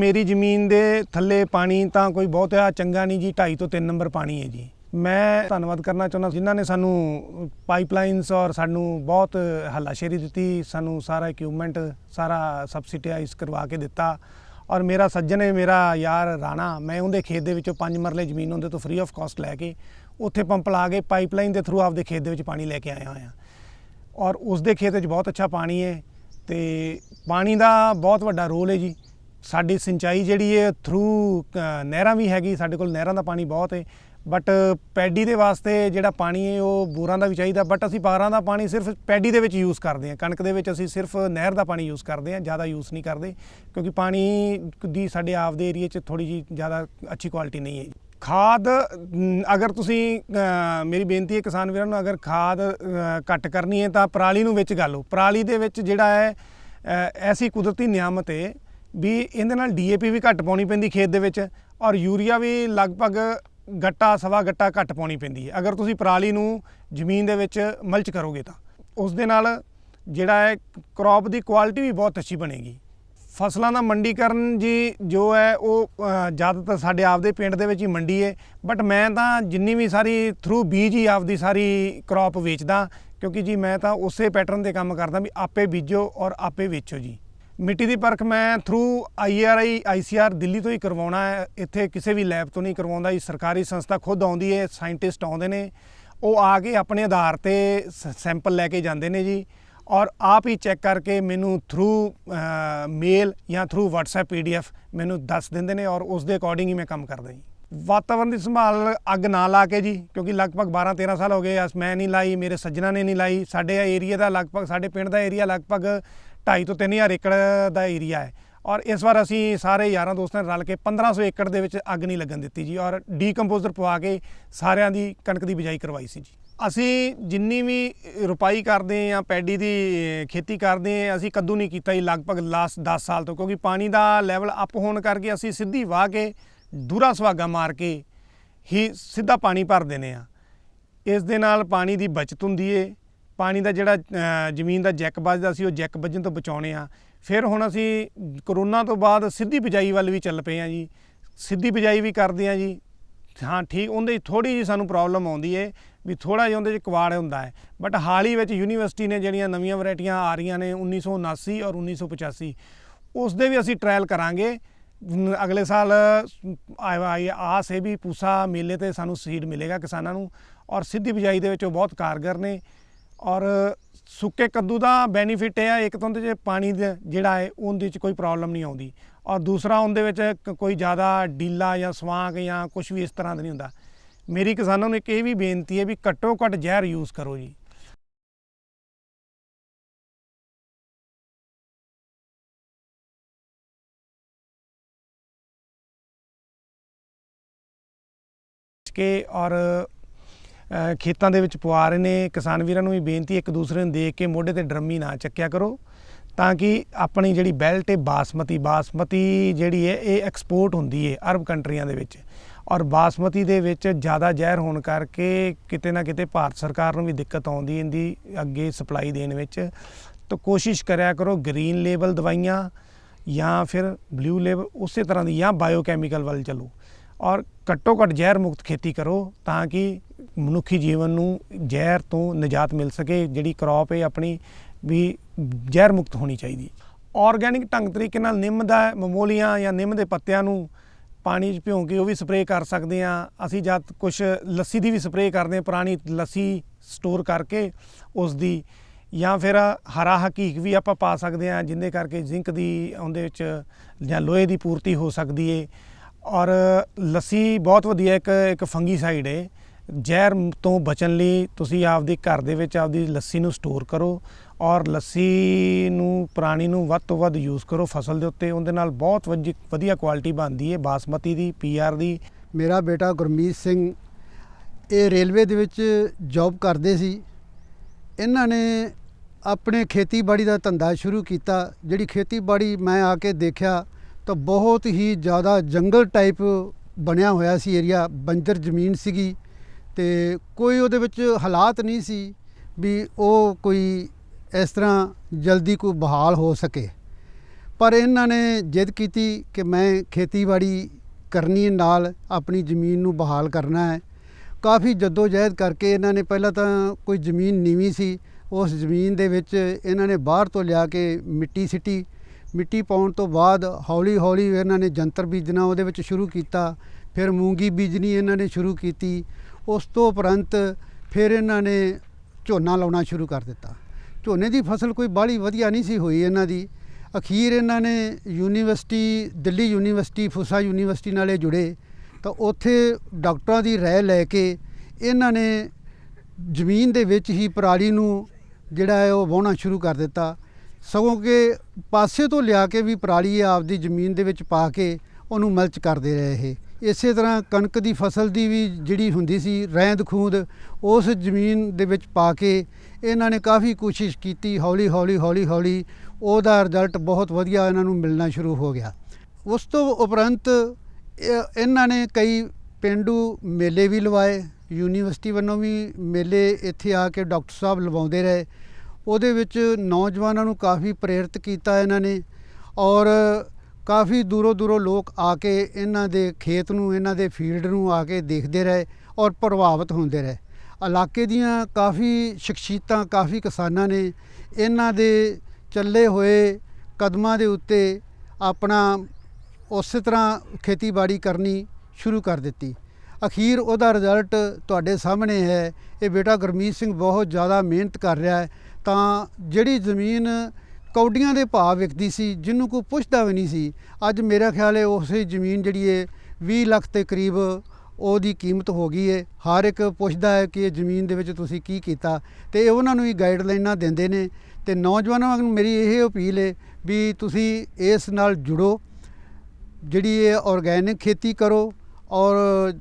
ਮੇਰੀ ਜ਼ਮੀਨ ਦੇ ਥੱਲੇ ਪਾਣੀ ਤਾਂ ਕੋਈ ਬਹੁਤ ਆ, ਚੰਗਾ ਨਹੀਂ ਜੀ 2.5 ਤੋਂ 3 ਨੰਬਰ ਪਾਣੀ ਹੈ ਜੀ। ਮੈਂ ਧੰਨਵਾਦ ਕਰਨਾ ਚਾਹੁੰਦਾ ਜਿਨ੍ਹਾਂ ਨੇ ਸਾਨੂੰ ਪਾਈਪਲਾਈਨਸ ਔਰ ਸਾਨੂੰ ਬਹੁਤ ਹੱਲਾਸ਼ੇਰੀ ਦਿੱਤੀ, ਸਾਨੂੰ ਸਾਰਾ ਇਕਵਿਪਮੈਂਟ ਸਾਰਾ ਸਬਸਿਡਾਈਜ਼ ਕਰਵਾ ਕੇ ਦਿੱਤਾ। ਔਰ ਮੇਰਾ ਸੱਜਣ ਹੈ, ਮੇਰਾ ਯਾਰ ਰਾਣਾ, ਮੈਂ ਉਹਦੇ ਖੇਤ ਦੇ ਵਿੱਚੋਂ 5 ਮਰਲੇ ਜ਼ਮੀਨ ਉਹਦੇ ਤੋਂ ਫ੍ਰੀ ਆਫ ਕਾਸਟ ਲੈ ਕੇ ਉੱਥੇ ਪੰਪ ਲਾ ਕੇ ਪਾਈਪਲਾਈਨ ਦੇ ਥਰੂ ਆਪਦੇ ਖੇਤ ਦੇ ਵਿੱਚ ਪਾਣੀ ਲੈ ਕੇ ਆਇਆ ਹੋਇਆ। ਔਰ ਉਸ ਦੇ ਖੇਤ ਵਿੱਚ ਬਹੁਤ ਅੱਛਾ ਪਾਣੀ ਹੈ ਤੇ ਪਾਣੀ ਦਾ ਬਹੁਤ ਵੱਡਾ ਰੋਲ ਹੈ ਜੀ। ਸਾਡੀ ਸਿੰਚਾਈ ਜਿਹੜੀ ਹੈ ਥਰੂ ਨਹਿਰਾਂ ਵੀ ਹੈਗੀ, ਸਾਡੇ ਕੋਲ ਨਹਿਰਾਂ ਦਾ ਪਾਣੀ ਬਹੁਤ ਹੈ ਬਟ ਪੈਡੀ ਦੇ ਵਾਸਤੇ ਜਿਹੜਾ ਪਾਣੀ ਹੈ ਉਹ ਬੋਰਾਂ ਦਾ ਵੀ ਚਾਹੀਦਾ। ਬਟ ਅਸੀਂ ਬਾਰਾਂ ਦਾ ਪਾਣੀ ਸਿਰਫ ਪੈਡੀ ਦੇ ਵਿੱਚ ਯੂਜ਼ ਕਰਦੇ ਹਾਂ ਕਣਕ ਦੇ ਵਿੱਚ ਅਸੀਂ ਸਿਰਫ ਨਹਿਰ ਦਾ ਪਾਣੀ ਯੂਜ਼ ਕਰਦੇ ਹਾਂ ਜ਼ਿਆਦਾ ਯੂਜ਼ ਨਹੀਂ ਕਰਦੇ। ਕਿਉਂਕਿ ਪਾਣੀ ਦੀ ਸਾਡੇ ਆਪ ਦੇ ਏਰੀਏ 'ਚ ਥੋੜੀ ਜੀ ਜ਼ਿਆਦਾ ਅੱਛੀ ਕੁਆਲਿਟੀ ਨਹੀਂ ਹੈ ਖਾਦ ਅਗਰ ਤੁਸੀਂ ਮੇਰੀ ਬੇਨਤੀ ਹੈ ਕਿਸਾਨ ਵੀਰਾਂ ਨੂੰ, ਅਗਰ ਖਾਦ ਘੱਟ ਕਰਨੀ ਹੈ ਤਾਂ ਪਰਾਲੀ ਨੂੰ ਵਿੱਚ ਗਾਲੋ ਪਰਾਲੀ ਦੇ ਵਿੱਚ ਜਿਹੜਾ ਹੈ ਐਸੀ ਕੁਦਰਤੀ ਨਿਆਮਤ ਹੈ ਵੀ ਇਹਦੇ ਨਾਲ ਡੀਏਪੀ ਵੀ ਘੱਟ ਪਾਉਣੀ ਪੈਂਦੀ ਖੇਤ ਦੇ ਵਿੱਚ ਔਰ ਯੂਰੀਆ ਵੀ ਲਗਭਗ ਗੱਟਾ, ਸਵਾ ਗੱਟਾ ਘੱਟ ਪਾਉਣੀ ਪੈਂਦੀ ਹੈ। ਅਗਰ ਤੁਸੀਂ ਪਰਾਲੀ ਨੂੰ ਜ਼ਮੀਨ ਦੇ ਵਿੱਚ ਮਲਚ ਕਰੋਗੇ ਤਾਂ। ਉਸ ਦੇ ਨਾਲ ਜਿਹੜਾ ਹੈ ਕ੍ਰੌਪ ਦੀ ਕੁਆਲਿਟੀ ਵੀ ਬਹੁਤ ਅੱਛੀ ਬਣੇਗੀ। ਫਸਲਾਂ ਦਾ ਮੰਡੀਕਰਨ ਜੀ ਜੋ ਹੈ, ਉਹ ਜ਼ਿਆਦਾਤਰ ਸਾਡੇ ਆਪਦੇ ਪਿੰਡ ਦੇ ਵਿੱਚ ਹੀ ਮੰਡੀ ਹੈ ਬਟ ਮੈਂ ਤਾਂ ਜਿੰਨੀ ਵੀ ਸਾਰੀ ਥਰੂ ਬੀਜ ਹੀ ਆਪਦੀ ਸਾਰੀ ਕ੍ਰੌਪ ਵੇਚਦਾ, ਕਿਉਂਕਿ ਜੀ ਮੈਂ ਤਾਂ ਉਸੇ ਪੈਟਰਨ ਤੇ ਕੰਮ ਕਰਦਾ ਵੀ ਆਪੇ ਬੀਜੋ ਔਰ ਆਪੇ ਵੇਚੋ ਜੀ। ਮਿੱਟੀ ਦੀ ਪਰਖ ਮੈਂ ਥਰੂ ਆਈਆਰਆਈ ਆਈਸੀਆਰ ਦਿੱਲੀ ਤੋਂ ਹੀ ਕਰਵਾਉਣਾ ਹੈ। ਇੱਥੇ ਕਿਸੇ ਵੀ ਲੈਬ ਤੋਂ ਨਹੀਂ ਕਰਵਾਉਂਦਾ। ਇਹ ਸਰਕਾਰੀ ਸੰਸਥਾ ਖੁਦ ਆਉਂਦੀ ਹੈ ਸਾਇੰਟਿਸਟ ਆਉਂਦੇ ਨੇ। ਉਹ ਆ ਕੇ ਆਪਣੇ ਆਧਾਰ ਤੇ ਸੈਂਪਲ ਲੈ ਕੇ ਜਾਂਦੇ ਨੇ ਜੀ। ਔਰ ਆਪ ਹੀ ਚੈੱਕ ਕਰਕੇ ਮੈਨੂੰ ਥਰੂ ਮੇਲ ਜਾਂ ਥਰੂ WhatsApp, PDF ਮੈਨੂੰ ਦੱਸ ਦਿੰਦੇ ਨੇ ਔਰ ਉਸ ਦੇ ਅਕੋਰਡਿੰਗ ਹੀ ਮੈਂ ਕੰਮ ਕਰਦਾ ਜੀ। ਵਾਤਾਵਰਣ ਦੀ ਸੰਭਾਲ ਅੱਗ ਨਾ ਲਾ ਕੇ ਜੀ, ਕਿਉਂਕਿ ਲਗਭਗ 12 13 ਸਾਲ ਹੋ ਗਏ। ਅਸ, ਮੈਂ ਨਹੀਂ ਲਾਈ, ਮੇਰੇ ਸੱਜਣਾ ਨੇ ਨਹੀਂ ਲਾਈ। ਸਾਡੇ ਏਰੀਆ ਦਾ ਲਗਭਗ, ਸਾਡੇ ਪਿੰਡ ਦਾ ਏਰੀਆ ਲਗਭਗ 2.5 ਤੋਂ 3000 ਏਕੜ ਦਾ ਏਰੀਆ ਹੈ। ਔਰ ਇਸ ਵਾਰ ਅਸੀਂ ਸਾਰੇ ਯਾਰਾਂ ਦੋਸਤਾਂ ਨੇ ਰਲ ਕੇ 1500 ਏਕੜ ਦੇ ਵਿੱਚ ਅੱਗ ਨਹੀਂ ਲੱਗਣ ਦਿੱਤੀ ਜੀ। ਔਰ ਡੀਕੰਪੋਜ਼ਰ ਪਵਾ ਕੇ ਸਾਰਿਆਂ ਦੀ ਕਣਕ ਦੀ ਬਿਜਾਈ ਕਰਵਾਈ ਸੀ ਜੀ। ਅਸੀਂ ਜਿੰਨੀ ਵੀ ਰੁਪਾਈ ਕਰਦੇ ਆ ਪੈਡੀ ਦੀ ਖੇਤੀ ਕਰਦੇ ਆ ਅਸੀਂ ਕੱਦੂ ਨਹੀਂ ਕੀਤਾ ਜੀ ਲਗਭਗ ਲਾਸਟ 10 ਸਾਲ ਤੋਂ, ਕਿਉਂਕਿ ਪਾਣੀ ਦਾ ਲੈਵਲ ਅਪ ਹੋਣ ਕਰਕੇ ਅਸੀਂ ਸਿੱਧੀ ਵਾਹ ਕੇ ਦੂਰਾ ਸੁਹਾਗਾ ਮਾਰ ਕੇ ਹੀ ਸਿੱਧਾ ਪਾਣੀ ਭਰ ਦਿੰਦੇ ਆ। ਇਸ ਦੇ ਨਾਲ ਪਾਣੀ ਦੀ ਬਚਤ ਹੁੰਦੀ ਏ ਪਾਣੀ ਦਾ ਜਿਹੜਾ ਜ਼ਮੀਨ ਦਾ ਜੈਕ ਵੱਜਦਾ ਸੀ, ਉਹ ਜੈਕ ਵੱਜਣ ਤੋਂ ਬਚਾਉਣੇ ਆ। ਫਿਰ ਹੁਣ ਅਸੀਂ ਕਰੋਨਾ ਤੋਂ ਬਾਅਦ ਸਿੱਧੀ ਬਿਜਾਈ ਵੱਲ ਵੀ ਚੱਲ ਪਏ ਆ ਜੀ। ਸਿੱਧੀ ਬਿਜਾਈ ਵੀ ਕਰਦੇ ਆ ਜੀ। ਹਾਂ, ਠੀਕ, ਉਹਦੇ ਥੋੜੀ ਜੀ ਸਾਨੂੰ ਪ੍ਰੋਬਲਮ ਆਉਂਦੀ ਏ, ਵੀ ਥੋੜਾ ਜਿਹਾ ਉਹਦੇ ਚ ਕਵਾੜ ਹੁੰਦਾ ਹੈ। ਬਟ ਹਾਲ ਹੀ ਵਿੱਚ ਯੂਨੀਵਰਸਿਟੀ ਨੇ ਜਿਹੜੀਆਂ ਨਵੀਆਂ ਵੈਰਾਈਟੀਆਂ ਆ ਰਹੀਆਂ ਨੇ 1979 ਔਰ 1985 ਉਸ ਦੇ ਵੀ ਅਸੀਂ ਟ੍ਰਾਇਲ ਕਰਾਂਗੇ। ਅਗਲੇ ਸਾਲ ਆ- ਆਸ ਹੈ ਵੀ ਪੂਸਾ ਮੇਲੇ ਤੇ ਸਾਨੂੰ ਸੀਡ ਮਿਲੇਗਾ ਕਿਸਾਨਾਂ ਨੂੰ। ਔਰ ਸਿੱਧੀ ਬਿਜਾਈ ਦੇ ਵਿੱਚ ਉਹ ਬਹੁਤ ਕਾਰਗਰ ਨੇ। ਔਰ ਸੁੱਕੇ ਕੱਦੂ ਦਾ ਬੈਨੀਫਿਟ ਇਹ ਆ, ਇੱਕ ਤਾਂ ਉਹਦੇ 'ਚ ਪਾਣੀ ਦਾ ਜਿਹੜਾ ਹੈ, ਉਹਦੇ 'ਚ ਕੋਈ ਪ੍ਰੋਬਲਮ ਨਹੀਂ ਆਉਂਦੀ। ਔਰ ਦੂਸਰਾ ਉਹਦੇ ਵਿੱਚ ਕ- ਕੋਈ ਜ਼ਿਆਦਾ ਡੀਲਾ ਜਾਂ ਸਵਾਂਗ ਜਾਂ ਕੁਝ ਵੀ ਇਸ ਤਰ੍ਹਾਂ ਦਾ ਨਹੀਂ ਹੁੰਦਾ। ਮੇਰੀ ਕਿਸਾਨਾਂ ਨੂੰ ਇੱਕ ਇਹ ਵੀ ਬੇਨਤੀ ਹੈ ਵੀ ਘੱਟੋ ਘੱਟ ਜ਼ਹਿਰ ਯੂਜ਼ ਕਰੋ ਜੀ। ਕੇ ਔਰ ਖੇਤਾਂ ਦੇ ਵਿੱਚ ਪਵਾ ਰਹੇ ਨੇ। ਕਿਸਾਨ ਵੀਰਾਂ ਨੂੰ ਵੀ ਬੇਨਤੀ ਇੱਕ ਦੂਸਰੇ ਨੂੰ ਦੇਖ ਕੇ ਮੋਢੇ ਤੇ ਡਰਮੀ ਨਾ ਚੱਕਿਆ ਕਰੋ। ਤਾਂ ਕਿ ਆਪਣੀ ਜਿਹੜੀ ਬੈਲਟ ਹੈ, ਬਾਸਮਤੀ ਬਾਸਮਤੀ ਜਿਹੜੀ ਹੈ, ਇਹ ਐਕਸਪੋਰਟ ਹੁੰਦੀ ਹੈ ਅਰਬ ਕੰਟਰੀਆਂ ਦੇ ਵਿੱਚ। ਔਰ ਬਾਸਮਤੀ ਦੇ ਵਿੱਚ ਜ਼ਿਆਦਾ ਜ਼ਹਿਰ ਹੋਣ ਕਰਕੇ ਕਿਤੇ ਨਾ ਕਿਤੇ ਭਾਰਤ ਸਰਕਾਰ ਨੂੰ ਵੀ ਦਿੱਕਤ ਆਉਂਦੀ ਹੈ ਇਹਦੀ ਅੱਗੇ ਸਪਲਾਈ ਦੇਣ ਵਿੱਚ। ਤਾਂ ਕੋਸ਼ਿਸ਼ ਕਰਿਆ ਕਰੋ ਗ੍ਰੀਨ ਲੇਬਲ ਦਵਾਈਆਂ ਜਾਂ ਫਿਰ ਬਲੂ ਲੇਬਲ ਉਸੇ ਤਰ੍ਹਾਂ ਦੀ ਜਾਂ ਬਾਇਓਕੈਮੀਕਲ ਵੱਲ ਚੱਲੋ। ਔਰ ਘੱਟੋ ਘੱਟ ਜ਼ਹਿਰ ਮੁਕਤ ਖੇਤੀ ਕਰੋ ਤਾਂ ਕਿ ਮਨੁੱਖੀ ਜੀਵਨ ਨੂੰ ਜ਼ਹਿਰ ਤੋਂ ਨਿਜਾਤ ਮਿਲ ਸਕੇ, ਜਿਹੜੀ ਕ੍ਰੌਪ ਹੈ ਆਪਣੀ ਵੀ ਜ਼ਹਿਰ ਮੁਕਤ ਹੋਣੀ ਚਾਹੀਦੀ ਆਰਗੈਨਿਕ ਢੰਗ ਤਰੀਕੇ ਨਾਲ ਨਿੰਮ ਦਾ ਮਮੋਲੀਆਂ ਜਾਂ ਨਿੰਮ ਦੇ ਪੱਤਿਆਂ ਨੂੰ ਪਾਣੀ 'ਚ ਭਿਉਂ ਕੇ ਉਹ ਵੀ ਸਪਰੇਅ ਕਰ ਸਕਦੇ ਆ ਅਸੀਂ ਜਦ ਕੁਝ ਲੱਸੀ ਦੀ ਵੀ ਸਪਰੇਅ ਕਰਦੇ ਹਾਂ, ਪੁਰਾਣੀ ਲੱਸੀ ਸਟੋਰ ਕਰਕੇ ਉਸ ਦੀ ਜਾਂ ਫਿਰ ਹਰਾ ਹਕੀਕ ਵੀ ਆਪਾਂ ਪਾ ਸਕਦੇ ਆ ਜਿੰਦੇ ਕਰਕੇ ਜ਼ਿੰਕ ਦੀ ਉਹਦੇ ਵਿੱਚ ਜਾਂ ਲੋਹੇ ਦੀ ਪੂਰਤੀ ਹੋ ਸਕਦੀ ਏ ਔਰ ਲੱਸੀ ਬਹੁਤ ਵਧੀਆ ਇੱਕ ਇੱਕ ਫੰਗੀਸਾਈਡ ਏ। ਜ਼ਹਿਰ ਤੋਂ ਬਚਣ ਲਈ ਤੁਸੀਂ ਆਪਦੇ ਘਰ ਦੇ ਵਿੱਚ ਆਪਦੀ ਲੱਸੀ ਨੂੰ ਸਟੋਰ ਕਰੋ ਔਰ ਲੱਸੀ ਨੂੰ, ਪੁਰਾਣੀ ਨੂੰ ਵੱਧ ਤੋਂ ਵੱਧ ਯੂਜ਼ ਕਰੋ ਫਸਲ ਦੇ ਉੱਤੇ। ਉਹਦੇ ਨਾਲ ਬਹੁਤ ਵਧੀ- ਵਧੀਆ ਕੁਆਲਿਟੀ ਬਣਦੀ ਹੈ ਬਾਸਮਤੀ ਦੀ ਪੀਆਰ ਦੀ। ਮੇਰਾ ਬੇਟਾ ਗੁਰਮੀਤ ਸਿੰਘ, ਇਹ ਰੇਲਵੇ ਦੇ ਵਿੱਚ ਜੌਬ ਕਰਦੇ ਸੀ। ਇਹਨਾਂ ਨੇ ਆਪਣੇ ਖੇਤੀਬਾੜੀ ਦਾ ਧੰਦਾ ਸ਼ੁਰੂ ਕੀਤਾ, ਜਿਹੜੀ ਖੇਤੀਬਾੜੀ ਮੈਂ ਆ ਕੇ ਦੇਖਿਆ ਤਾਂ ਬਹੁਤ ਹੀ ਜ਼ਿਆਦਾ ਜੰਗਲ ਟਾਈਪ ਬਣਿਆ ਹੋਇਆ ਸੀ ਏਰੀਆ ਬੰਜਰ ਜ਼ਮੀਨ ਸੀਗੀ ਤੇ ਕੋਈ ਉਹਦੇ ਵਿੱਚ ਹਾਲਾਤ ਨਹੀਂ ਸੀ ਵੀ ਉਹ ਕੋਈ ਇਸ ਤਰ੍ਹਾਂ ਜਲਦੀ ਕੋਈ ਬਹਾਲ ਹੋ ਸਕੇ। ਪਰ ਇਹਨਾਂ ਨੇ ਜਿੱਦ ਕੀਤੀ ਕਿ ਮੈਂ ਖੇਤੀਬਾੜੀ ਕਰਨੀ ਨਾਲ, ਆਪਣੀ ਜ਼ਮੀਨ ਨੂੰ ਬਹਾਲ ਕਰਨਾ ਹੈ। ਕਾਫੀ ਜਹਿਦ ਕਰਕੇ ਇਹਨਾਂ ਨੇ ਪਹਿਲਾਂ ਤਾਂ ਕੋਈ ਜ਼ਮੀਨ ਨੀਵੀਂ ਸੀ, ਉਸ ਜ਼ਮੀਨ ਦੇ ਵਿੱਚ ਇਹਨਾਂ ਨੇ ਬਾਹਰ ਤੋਂ ਲਿਆ ਕੇ ਮਿੱਟੀ ਸਿੱਟੀ ਮਿੱਟੀ ਪਾਉਣ ਤੋਂ ਬਾਅਦ ਹੌਲੀ ਹੌਲੀ ਇਹਨਾਂ ਨੇ ਜੰਤਰ ਬੀਜਣਾ ਉਹਦੇ ਵਿੱਚ ਸ਼ੁਰੂ ਕੀਤਾ, ਫਿਰ ਮੂੰਗੀ ਬੀਜਣੀ ਇਹਨਾਂ ਨੇ ਸ਼ੁਰੂ ਕੀਤੀ, ਉਸ ਤੋਂ ਉਪਰੰਤ ਫਿਰ ਇਹਨਾਂ ਨੇ ਝੋਨਾ ਲਾਉਣਾ ਸ਼ੁਰੂ ਕਰ ਦਿੱਤਾ। ਝੋਨੇ ਦੀ ਫਸਲ ਕੋਈ ਬਾਹਲੀ ਵਧੀਆ ਨਹੀਂ ਸੀ ਹੋਈ ਇਹਨਾਂ ਦੀ। ਅਖੀਰ ਇਹਨਾਂ ਨੇ university, Delhi university, Pusa university ਨਾਲੇ ਜੁੜੇ, ਤਾਂ ਉੱਥੇ ਡਾਕਟਰਾਂ ਦੀ ਰਾਏ ਲੈ ਕੇ ਇਹਨਾਂ ਨੇ ਜ਼ਮੀਨ ਦੇ ਵਿੱਚ ਹੀ ਪਰਾਲੀ ਨੂੰ ਜਿਹੜਾ ਹੈ ਉਹ ਵਾਹੁਣਾ ਸ਼ੁਰੂ ਕਰ ਦਿੱਤਾ। ਸਗੋਂ ਕਿ ਪਾਸੇ ਤੋਂ ਲਿਆ ਕੇ ਵੀ ਪਰਾਲੀ ਆਪਦੀ ਜ਼ਮੀਨ ਦੇ ਵਿੱਚ ਪਾ ਕੇ ਉਹਨੂੰ ਮਲਚ ਕਰਦੇ ਰਹੇ ਇਹ। ਇਸੇ ਤਰ੍ਹਾਂ ਕਣਕ ਦੀ ਫਸਲ ਦੀ ਵੀ ਜਿਹੜੀ ਹੁੰਦੀ ਸੀ, ਰਹਿੰਦ ਖੂੰਦ ਉਸ ਜ਼ਮੀਨ ਦੇ ਵਿੱਚ ਪਾ ਕੇ ਇਹਨਾਂ ਨੇ ਕਾਫੀ ਕੋਸ਼ਿਸ਼ ਕੀਤੀ, ਹੌਲੀ ਹੌਲੀ ਹੌਲੀ ਹੌਲੀ ਉਹਦਾ ਰਿਜ਼ਲਟ ਬਹੁਤ ਵਧੀਆ ਇਹਨਾਂ ਨੂੰ ਮਿਲਣਾ ਸ਼ੁਰੂ ਹੋ ਗਿਆ। ਉਸ ਤੋਂ ਉਪਰੰਤ ਇਹ- ਇਹਨਾਂ ਨੇ ਕਈ ਪਿੰਡੂ ਮੇਲੇ ਵੀ ਲਵਾਏ, ਯੂਨੀਵਰਸਿਟੀ ਵੱਲੋਂ ਵੀ ਮੇਲੇ ਇੱਥੇ ਆ ਕੇ ਡਾਕਟਰ ਸਾਹਿਬ ਲਵਾਉਂਦੇ ਰਹੇ। ਉਹਦੇ ਵਿੱਚ ਨੌਜਵਾਨਾਂ ਨੂੰ ਕਾਫੀ ਪ੍ਰੇਰਿਤ ਕੀਤਾ ਇਹਨਾਂ ਨੇ ਔਰ ਕਾਫੀ ਦੂਰੋਂ ਦੂਰੋਂ ਲੋਕ ਆ ਕੇ ਇਹਨਾਂ ਦੇ ਖੇਤ ਨੂੰ, ਇਹਨਾਂ ਦੇ ਫੀਲਡ ਨੂੰ ਆ ਕੇ ਦੇਖਦੇ ਰਹੇ ਔਰ ਪ੍ਰਭਾਵਿਤ ਹੁੰਦੇ ਰਹੇ। ਇਲਾਕੇ ਦੀਆਂ ਕਾਫੀ ਸ਼ਖਸੀਅਤਾਂ, ਕਾਫੀ ਕਿਸਾਨਾਂ ਨੇ ਇਹਨਾਂ ਦੇ ਚੱਲੇ ਹੋਏ ਕਦਮਾਂ ਦੇ ਉੱਤੇ ਆਪਣਾ ਉਸੇ ਤਰ੍ਹਾਂ ਖੇਤੀਬਾੜੀ ਕਰਨੀ ਸ਼ੁਰੂ ਕਰ ਦਿੱਤੀ। ਅਖੀਰ ਉਹਦਾ ਰਿਜ਼ਲਟ ਤੁਹਾਡੇ ਸਾਹਮਣੇ ਹੈ। ਇਹ ਬੇਟਾ ਗੁਰਮੀਤ ਸਿੰਘ ਬਹੁਤ ਜ਼ਿਆਦਾ ਮਿਹਨਤ ਕਰ ਰਿਹਾ ਹੈ। ਤਾਂ ਜਿਹੜੀ ਜ਼ਮੀਨ ਕੌਡੀਆਂ ਦੇ ਭਾਅ ਵਿਕਦੀ ਸੀ, ਜਿਹਨੂੰ ਕੋਈ ਪੁੱਛਦਾ ਵੀ ਨਹੀਂ ਸੀ, ਅੱਜ ਮੇਰਾ ਖਿਆਲ ਹੈ ਉਸੇ ਜ਼ਮੀਨ ਜਿਹੜੀ ਹੈ 20 ਲੱਖ ਦੇ ਕਰੀਬ ਉਹਦੀ ਕੀਮਤ ਹੋ ਗਈ ਹੈ ਹਰ ਇੱਕ ਪੁੱਛਦਾ ਹੈ ਕਿ ਇਹ ਜ਼ਮੀਨ ਦੇ ਵਿੱਚ ਤੁਸੀਂ ਕੀ ਕੀਤਾ। ਤੇ ਇਹ ਉਹਨਾਂ ਨੂੰ ਹੀ ਗਾਈਡਲਾਈਨਾਂ ਦਿੰਦੇ ਨੇ। ਤੇ ਨੌਜਵਾਨਾਂ ਨੂੰ ਮੇਰੀ ਇਹ ਅਪੀਲ ਹੈ ਵੀ ਤੁਸੀਂ ਇਸ ਨਾਲ ਜੁੜੋ, ਜਿਹੜੀ ਇਹ ਆਰਗੈਨਿਕ ਖੇਤੀ ਕਰੋ ਔਰ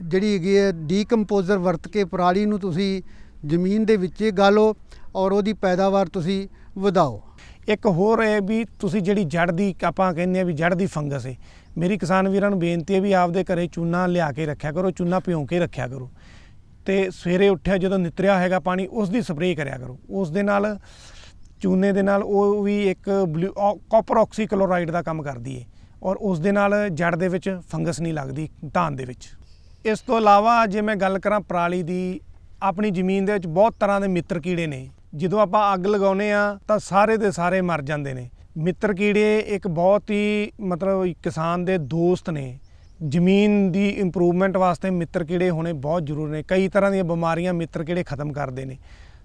ਜਿਹੜੀ ਹੈਗੀ ਹੈ ਡੀਕੰਪੋਜ਼ਰ ਵਰਤ ਕੇ ਪਰਾਲੀ ਨੂੰ ਤੁਸੀਂ ਜ਼ਮੀਨ ਦੇ ਵਿੱਚ ਗਾਲੋ ਔਰ ਉਹਦੀ ਪੈਦਾਵਾਰ ਤੁਸੀਂ ਵਧਾਓ। ਇੱਕ ਹੋਰ ਹੈ ਵੀ ਤੁਸੀਂ ਜਿਹੜੀ ਜੜ ਦੀ ਆਪਾਂ ਕਹਿੰਦੇ ਆ ਵੀ ਜੜ ਦੀ ਫੰਗਸ ਹੈ ਮੇਰੀ ਕਿਸਾਨ ਵੀਰਾਂ ਨੂੰ ਬੇਨਤੀ ਹੈ ਵੀ ਆਪਦੇ ਘਰੇ ਚੂਨਾ ਲਿਆ ਕੇ ਰੱਖਿਆ ਕਰੋ, ਚੂਨਾ ਭਿਉਂ ਕੇ ਰੱਖਿਆ ਕਰੋ। ਤੇ ਸਵੇਰੇ ਉੱਠਿਆ ਜਦੋਂ ਨਿਤਰਿਆ ਹੈਗਾ ਪਾਣੀ, ਉਸ ਦੀ ਸਪਰੇਅ ਕਰਿਆ ਕਰੋ। ਉਸ ਦੇ ਨਾਲ, ਚੂਨੇ ਦੇ ਨਾਲ ਉਹ ਵੀ ਇੱਕ ਕਾਪਰ ਆਕਸੀਕਲੋਰਾਈਡ ਦਾ ਕੰਮ ਕਰਦੀ ਹੈ ਔਰ ਉਸ ਦੇ ਨਾਲ ਜੜ ਦੇ ਵਿੱਚ ਫੰਗਸ ਨਹੀਂ ਲੱਗਦੀ, ਧਾਨ ਦੇ ਵਿੱਚ। ਇਸ ਤੋਂ ਇਲਾਵਾ ਜੇ ਮੈਂ ਗੱਲ ਕਰਾਂ ਪਰਾਲੀ ਦੀ ਆਪਣੀ ਜ਼ਮੀਨ ਦੇ ਵਿੱਚ ਬਹੁਤ ਤਰ੍ਹਾਂ ਦੇ ਮਿੱਤਰ ਕੀੜੇ ਨੇ। ਜਦੋਂ ਆਪਾਂ ਅੱਗ ਲਗਾਉਨੇ ਆ ਤਾਂ ਸਾਰੇ ਦੇ ਸਾਰੇ ਮਰ ਜਾਂਦੇ ਨੇ। ਮਿੱਤਰ ਕੀੜੇ ਇੱਕ ਬਹੁਤ ਹੀ ਮਤਲਬ ਕਿਸਾਨ ਦੇ ਦੋਸਤ ਨੇ। ਜ਼ਮੀਨ ਦੀ ਇੰਪਰੂਵਮੈਂਟ ਵਾਸਤੇ ਮਿੱਤਰ ਕੀੜੇ ਹੋਣੇ ਬਹੁਤ ਜ਼ਰੂਰੀ ਨੇ। ਕਈ ਤਰ੍ਹਾਂ ਦੀਆਂ ਬਿਮਾਰੀਆਂ ਮਿੱਤਰ ਕੀੜੇ ਖਤਮ ਕਰਦੇ ਨੇ।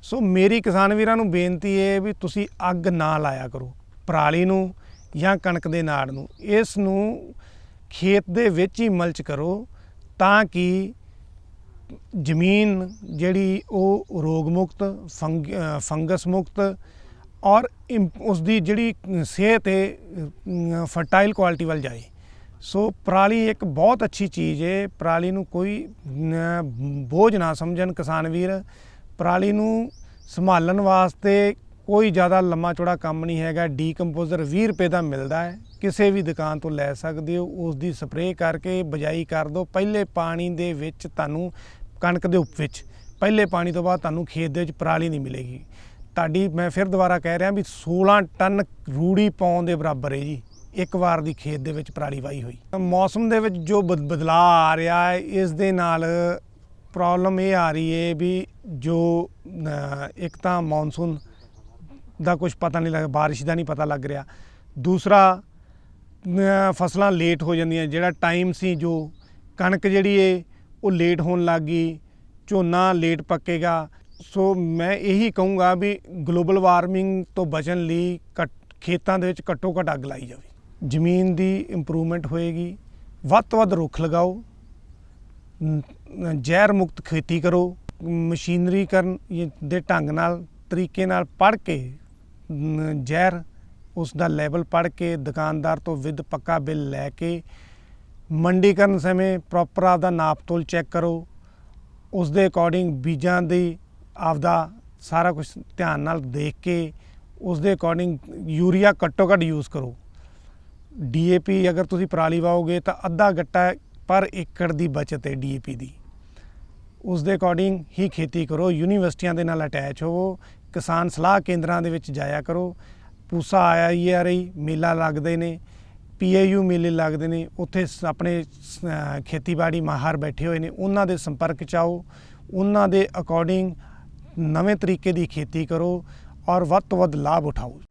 ਸੋ ਮੇਰੀ ਕਿਸਾਨ ਵੀਰਾਂ ਨੂੰ ਬੇਨਤੀ ਹੈ ਵੀ ਤੁਸੀਂ ਅੱਗ ਨਾ ਲਾਇਆ ਕਰੋ। ਪਰਾਲੀ ਨੂੰ ਜਾਂ ਕਣਕ ਦੇ ਨਾੜ ਨੂੰ। ਇਸ ਨੂੰ ਖੇਤ ਦੇ ਵਿੱਚ ਹੀ ਮਲਚ ਕਰੋ ਤਾਂ ਕਿ ਜ਼ਮੀਨ ਜਿਹੜੀ ਉਹ ਰੋਗ ਮੁਕਤ ਫੰਗ ਫੰਗਸ ਮੁਕਤ ਔਰ ਇੰਪ- ਉਸ ਦੀ ਜਿਹੜੀ ਸਿਹਤ ਹੈ ਫਰਟਾਈਲ ਕੁਆਲਿਟੀ ਵੱਲ ਜਾਏ। ਸੋ ਪਰਾਲੀ ਇੱਕ ਬਹੁਤ ਅੱਛੀ ਚੀਜ਼ ਹੈ। ਪਰਾਲੀ ਨੂੰ ਕੋਈ ਬੋਝ ਨਾ ਸਮਝਣ ਕਿਸਾਨ ਵੀਰ। ਪਰਾਲੀ ਨੂੰ ਸੰਭਾਲਣ ਵਾਸਤੇ ਕੋਈ ਜ਼ਿਆਦਾ ਲੰਮਾ ਚੌੜਾ ਕੰਮ ਨਹੀਂ ਹੈਗਾ। ਡੀਕੰਪੋਜ਼ਰ 20 ਰੁਪਏ ਦਾ ਮਿਲਦਾ ਹੈ। ਕਿਸੇ ਵੀ ਦੁਕਾਨ ਤੋਂ ਲੈ ਸਕਦੇ ਹੋ। ਉਸ ਦੀ ਸਪਰੇਅ ਕਰਕੇ ਬਜਾਈ ਕਰ ਦਿਓ। ਪਹਿਲੇ ਪਾਣੀ ਦੇ ਵਿੱਚ ਤੁਹਾਨੂੰ ਕਣਕ ਦੇ ਉੱਪ ਵਿੱਚ। ਪਹਿਲੇ ਪਾਣੀ ਤੋਂ ਬਾਅਦ ਤੁਹਾਨੂੰ ਖੇਤ ਦੇ ਵਿੱਚ ਪਰਾਲੀ ਨਹੀਂ ਮਿਲੇਗੀ। ਤੁਹਾਡੀ, ਮੈਂ ਫਿਰ ਦੁਬਾਰਾ ਕਹਿ ਰਿਹਾ ਵੀ 16 ਟਨ ਰੂੜੀ ਪਾਉਣ ਦੇ ਬਰਾਬਰ ਹੈ ਜੀ। ਇੱਕ ਵਾਰ ਦੀ ਖੇਤ ਦੇ ਵਿੱਚ ਪਰਾਲੀ ਵਾਈ ਹੋਈ। ਮੌਸਮ ਦੇ ਵਿੱਚ ਜੋ ਬਦ- ਬਦਲਾਅ ਆ ਰਿਹਾ ਹੈ, ਇਸ ਦੇ ਨਾਲ ਪ੍ਰੋਬਲਮ ਇਹ ਆ ਰਹੀ ਹੈ ਵੀ ਜੋ ਇੱਕ ਤਾਂ ਮੌਨਸੂਨ ਦਾ ਕੁਝ ਪਤਾ ਨਹੀਂ ਲੱਗ, ਬਾਰਿਸ਼ ਦਾ ਨਹੀਂ ਪਤਾ ਲੱਗ ਰਿਹਾ। ਦੂਸਰਾ ਫਸਲਾਂ ਲੇਟ ਹੋ ਜਾਂਦੀਆਂ, ਜਿਹੜਾ ਟਾਈਮ ਸੀ ਜੋ ਕਣਕ ਜਿਹੜੀ ਏ ਉਹ ਲੇਟ ਹੋਣ ਲੱਗ ਗਈ, ਝੋਨਾ ਲੇਟ ਪੱਕੇਗਾ। ਸੋ ਮੈਂ ਇਹੀ ਕਹੂੰਗਾ ਵੀ ਗਲੋਬਲ ਵਾਰਮਿੰਗ ਤੋਂ ਬਚਣ ਲਈ ਘੱਟ- ਖੇਤਾਂ ਦੇ ਵਿੱਚ ਘੱਟੋ ਘੱਟ ਅੱਗ ਲਾਈ ਜਾਵੇ। ਜ਼ਮੀਨ ਦੀ ਇੰਪਰੂਵਮੈਂਟ ਹੋਏਗੀ, ਵੱਧ ਤੋਂ ਵੱਧ ਰੁੱਖ ਲਗਾਓ ਜ਼ਹਿਰ ਮੁਕਤ ਖੇਤੀ ਕਰੋ ਮਸ਼ੀਨਰੀਕਰਨ ਇਹ ਦੇ ਢੰਗ ਨਾਲ, ਤਰੀਕੇ ਨਾਲ ਪੜ੍ਹ ਕੇ ਜ਼ਹਿਰ ਉਸ ਦਾ ਲੈਵਲ ਪੜ੍ਹ ਕੇ, ਦੁਕਾਨਦਾਰ ਤੋਂ ਵਿਦ ਪੱਕਾ ਬਿੱਲ ਲੈ ਕੇ ਮੰਡੀਕਰਨ ਸਮੇਂ ਪ੍ਰੋਪਰ ਆਪਦਾ ਨਾਪ ਤੋਲ ਚੈੱਕ ਕਰੋ। ਉਸ ਦੇ ਅਕੋਰਡਿੰਗ ਬੀਜਾਂ ਦੀ ਆਪਦਾ ਸਾਰਾ ਕੁਝ ਧਿਆਨ ਨਾਲ ਦੇਖ ਕੇ ਉਸ ਦੇ ਅਕੋਰਡਿੰਗ ਯੂਰੀਆ ਘੱਟੋ ਘੱਟ ਯੂਜ਼ ਕਰੋ। ਡੀਏਪੀ ਅਗਰ ਤੁਸੀਂ ਪਰਾਲੀ ਵਾਓਗੇ ਤਾਂ ਅੱਧਾ ਗੱਟਾ ਪਰ ਏਕੜ ਦੀ ਬਚਤ ਹੈ ਡੀਏਪੀ ਦੀ ਉਸ ਦੇ। ਅਕੋਰਡਿੰਗ ਹੀ ਖੇਤੀ ਕਰੋ, ਯੂਨੀਵਰਸਿਟੀਆਂ ਦੇ ਨਾਲ ਅਟੈਚ ਹੋਵੋ, ਕਿਸਾਨ ਸਲਾਹ ਕੇਂਦਰਾਂ ਦੇ ਵਿੱਚ ਜਾਇਆ ਕਰੋ। ਪੂਸਾ ਆਇਆ ਹੀ ਆ ਰਹੀ ਮੇਲਾ ਲੱਗਦੇ ਨੇ। ਪੀਏਯੂ ਮੇਲੇ ਲੱਗਦੇ ਨੇ, ਉੱਥੇ ਸ- ਆਪਣੇ ਖੇਤੀਬਾੜੀ ਮਾਹਰ ਬੈਠੇ ਹੋਏ ਨੇ, ਉਹਨਾਂ ਦੇ ਸੰਪਰਕ ਚ ਆਓ, ਉਹਨਾਂ ਦੇ ਅਕੋਰਡਿੰਗ ਨਵੇਂ ਤਰੀਕੇ ਦੀ ਖੇਤੀ ਕਰੋ ਔਰ ਵੱਧ ਤੋਂ ਵੱਧ ਲਾਭ ਉਠਾਓ।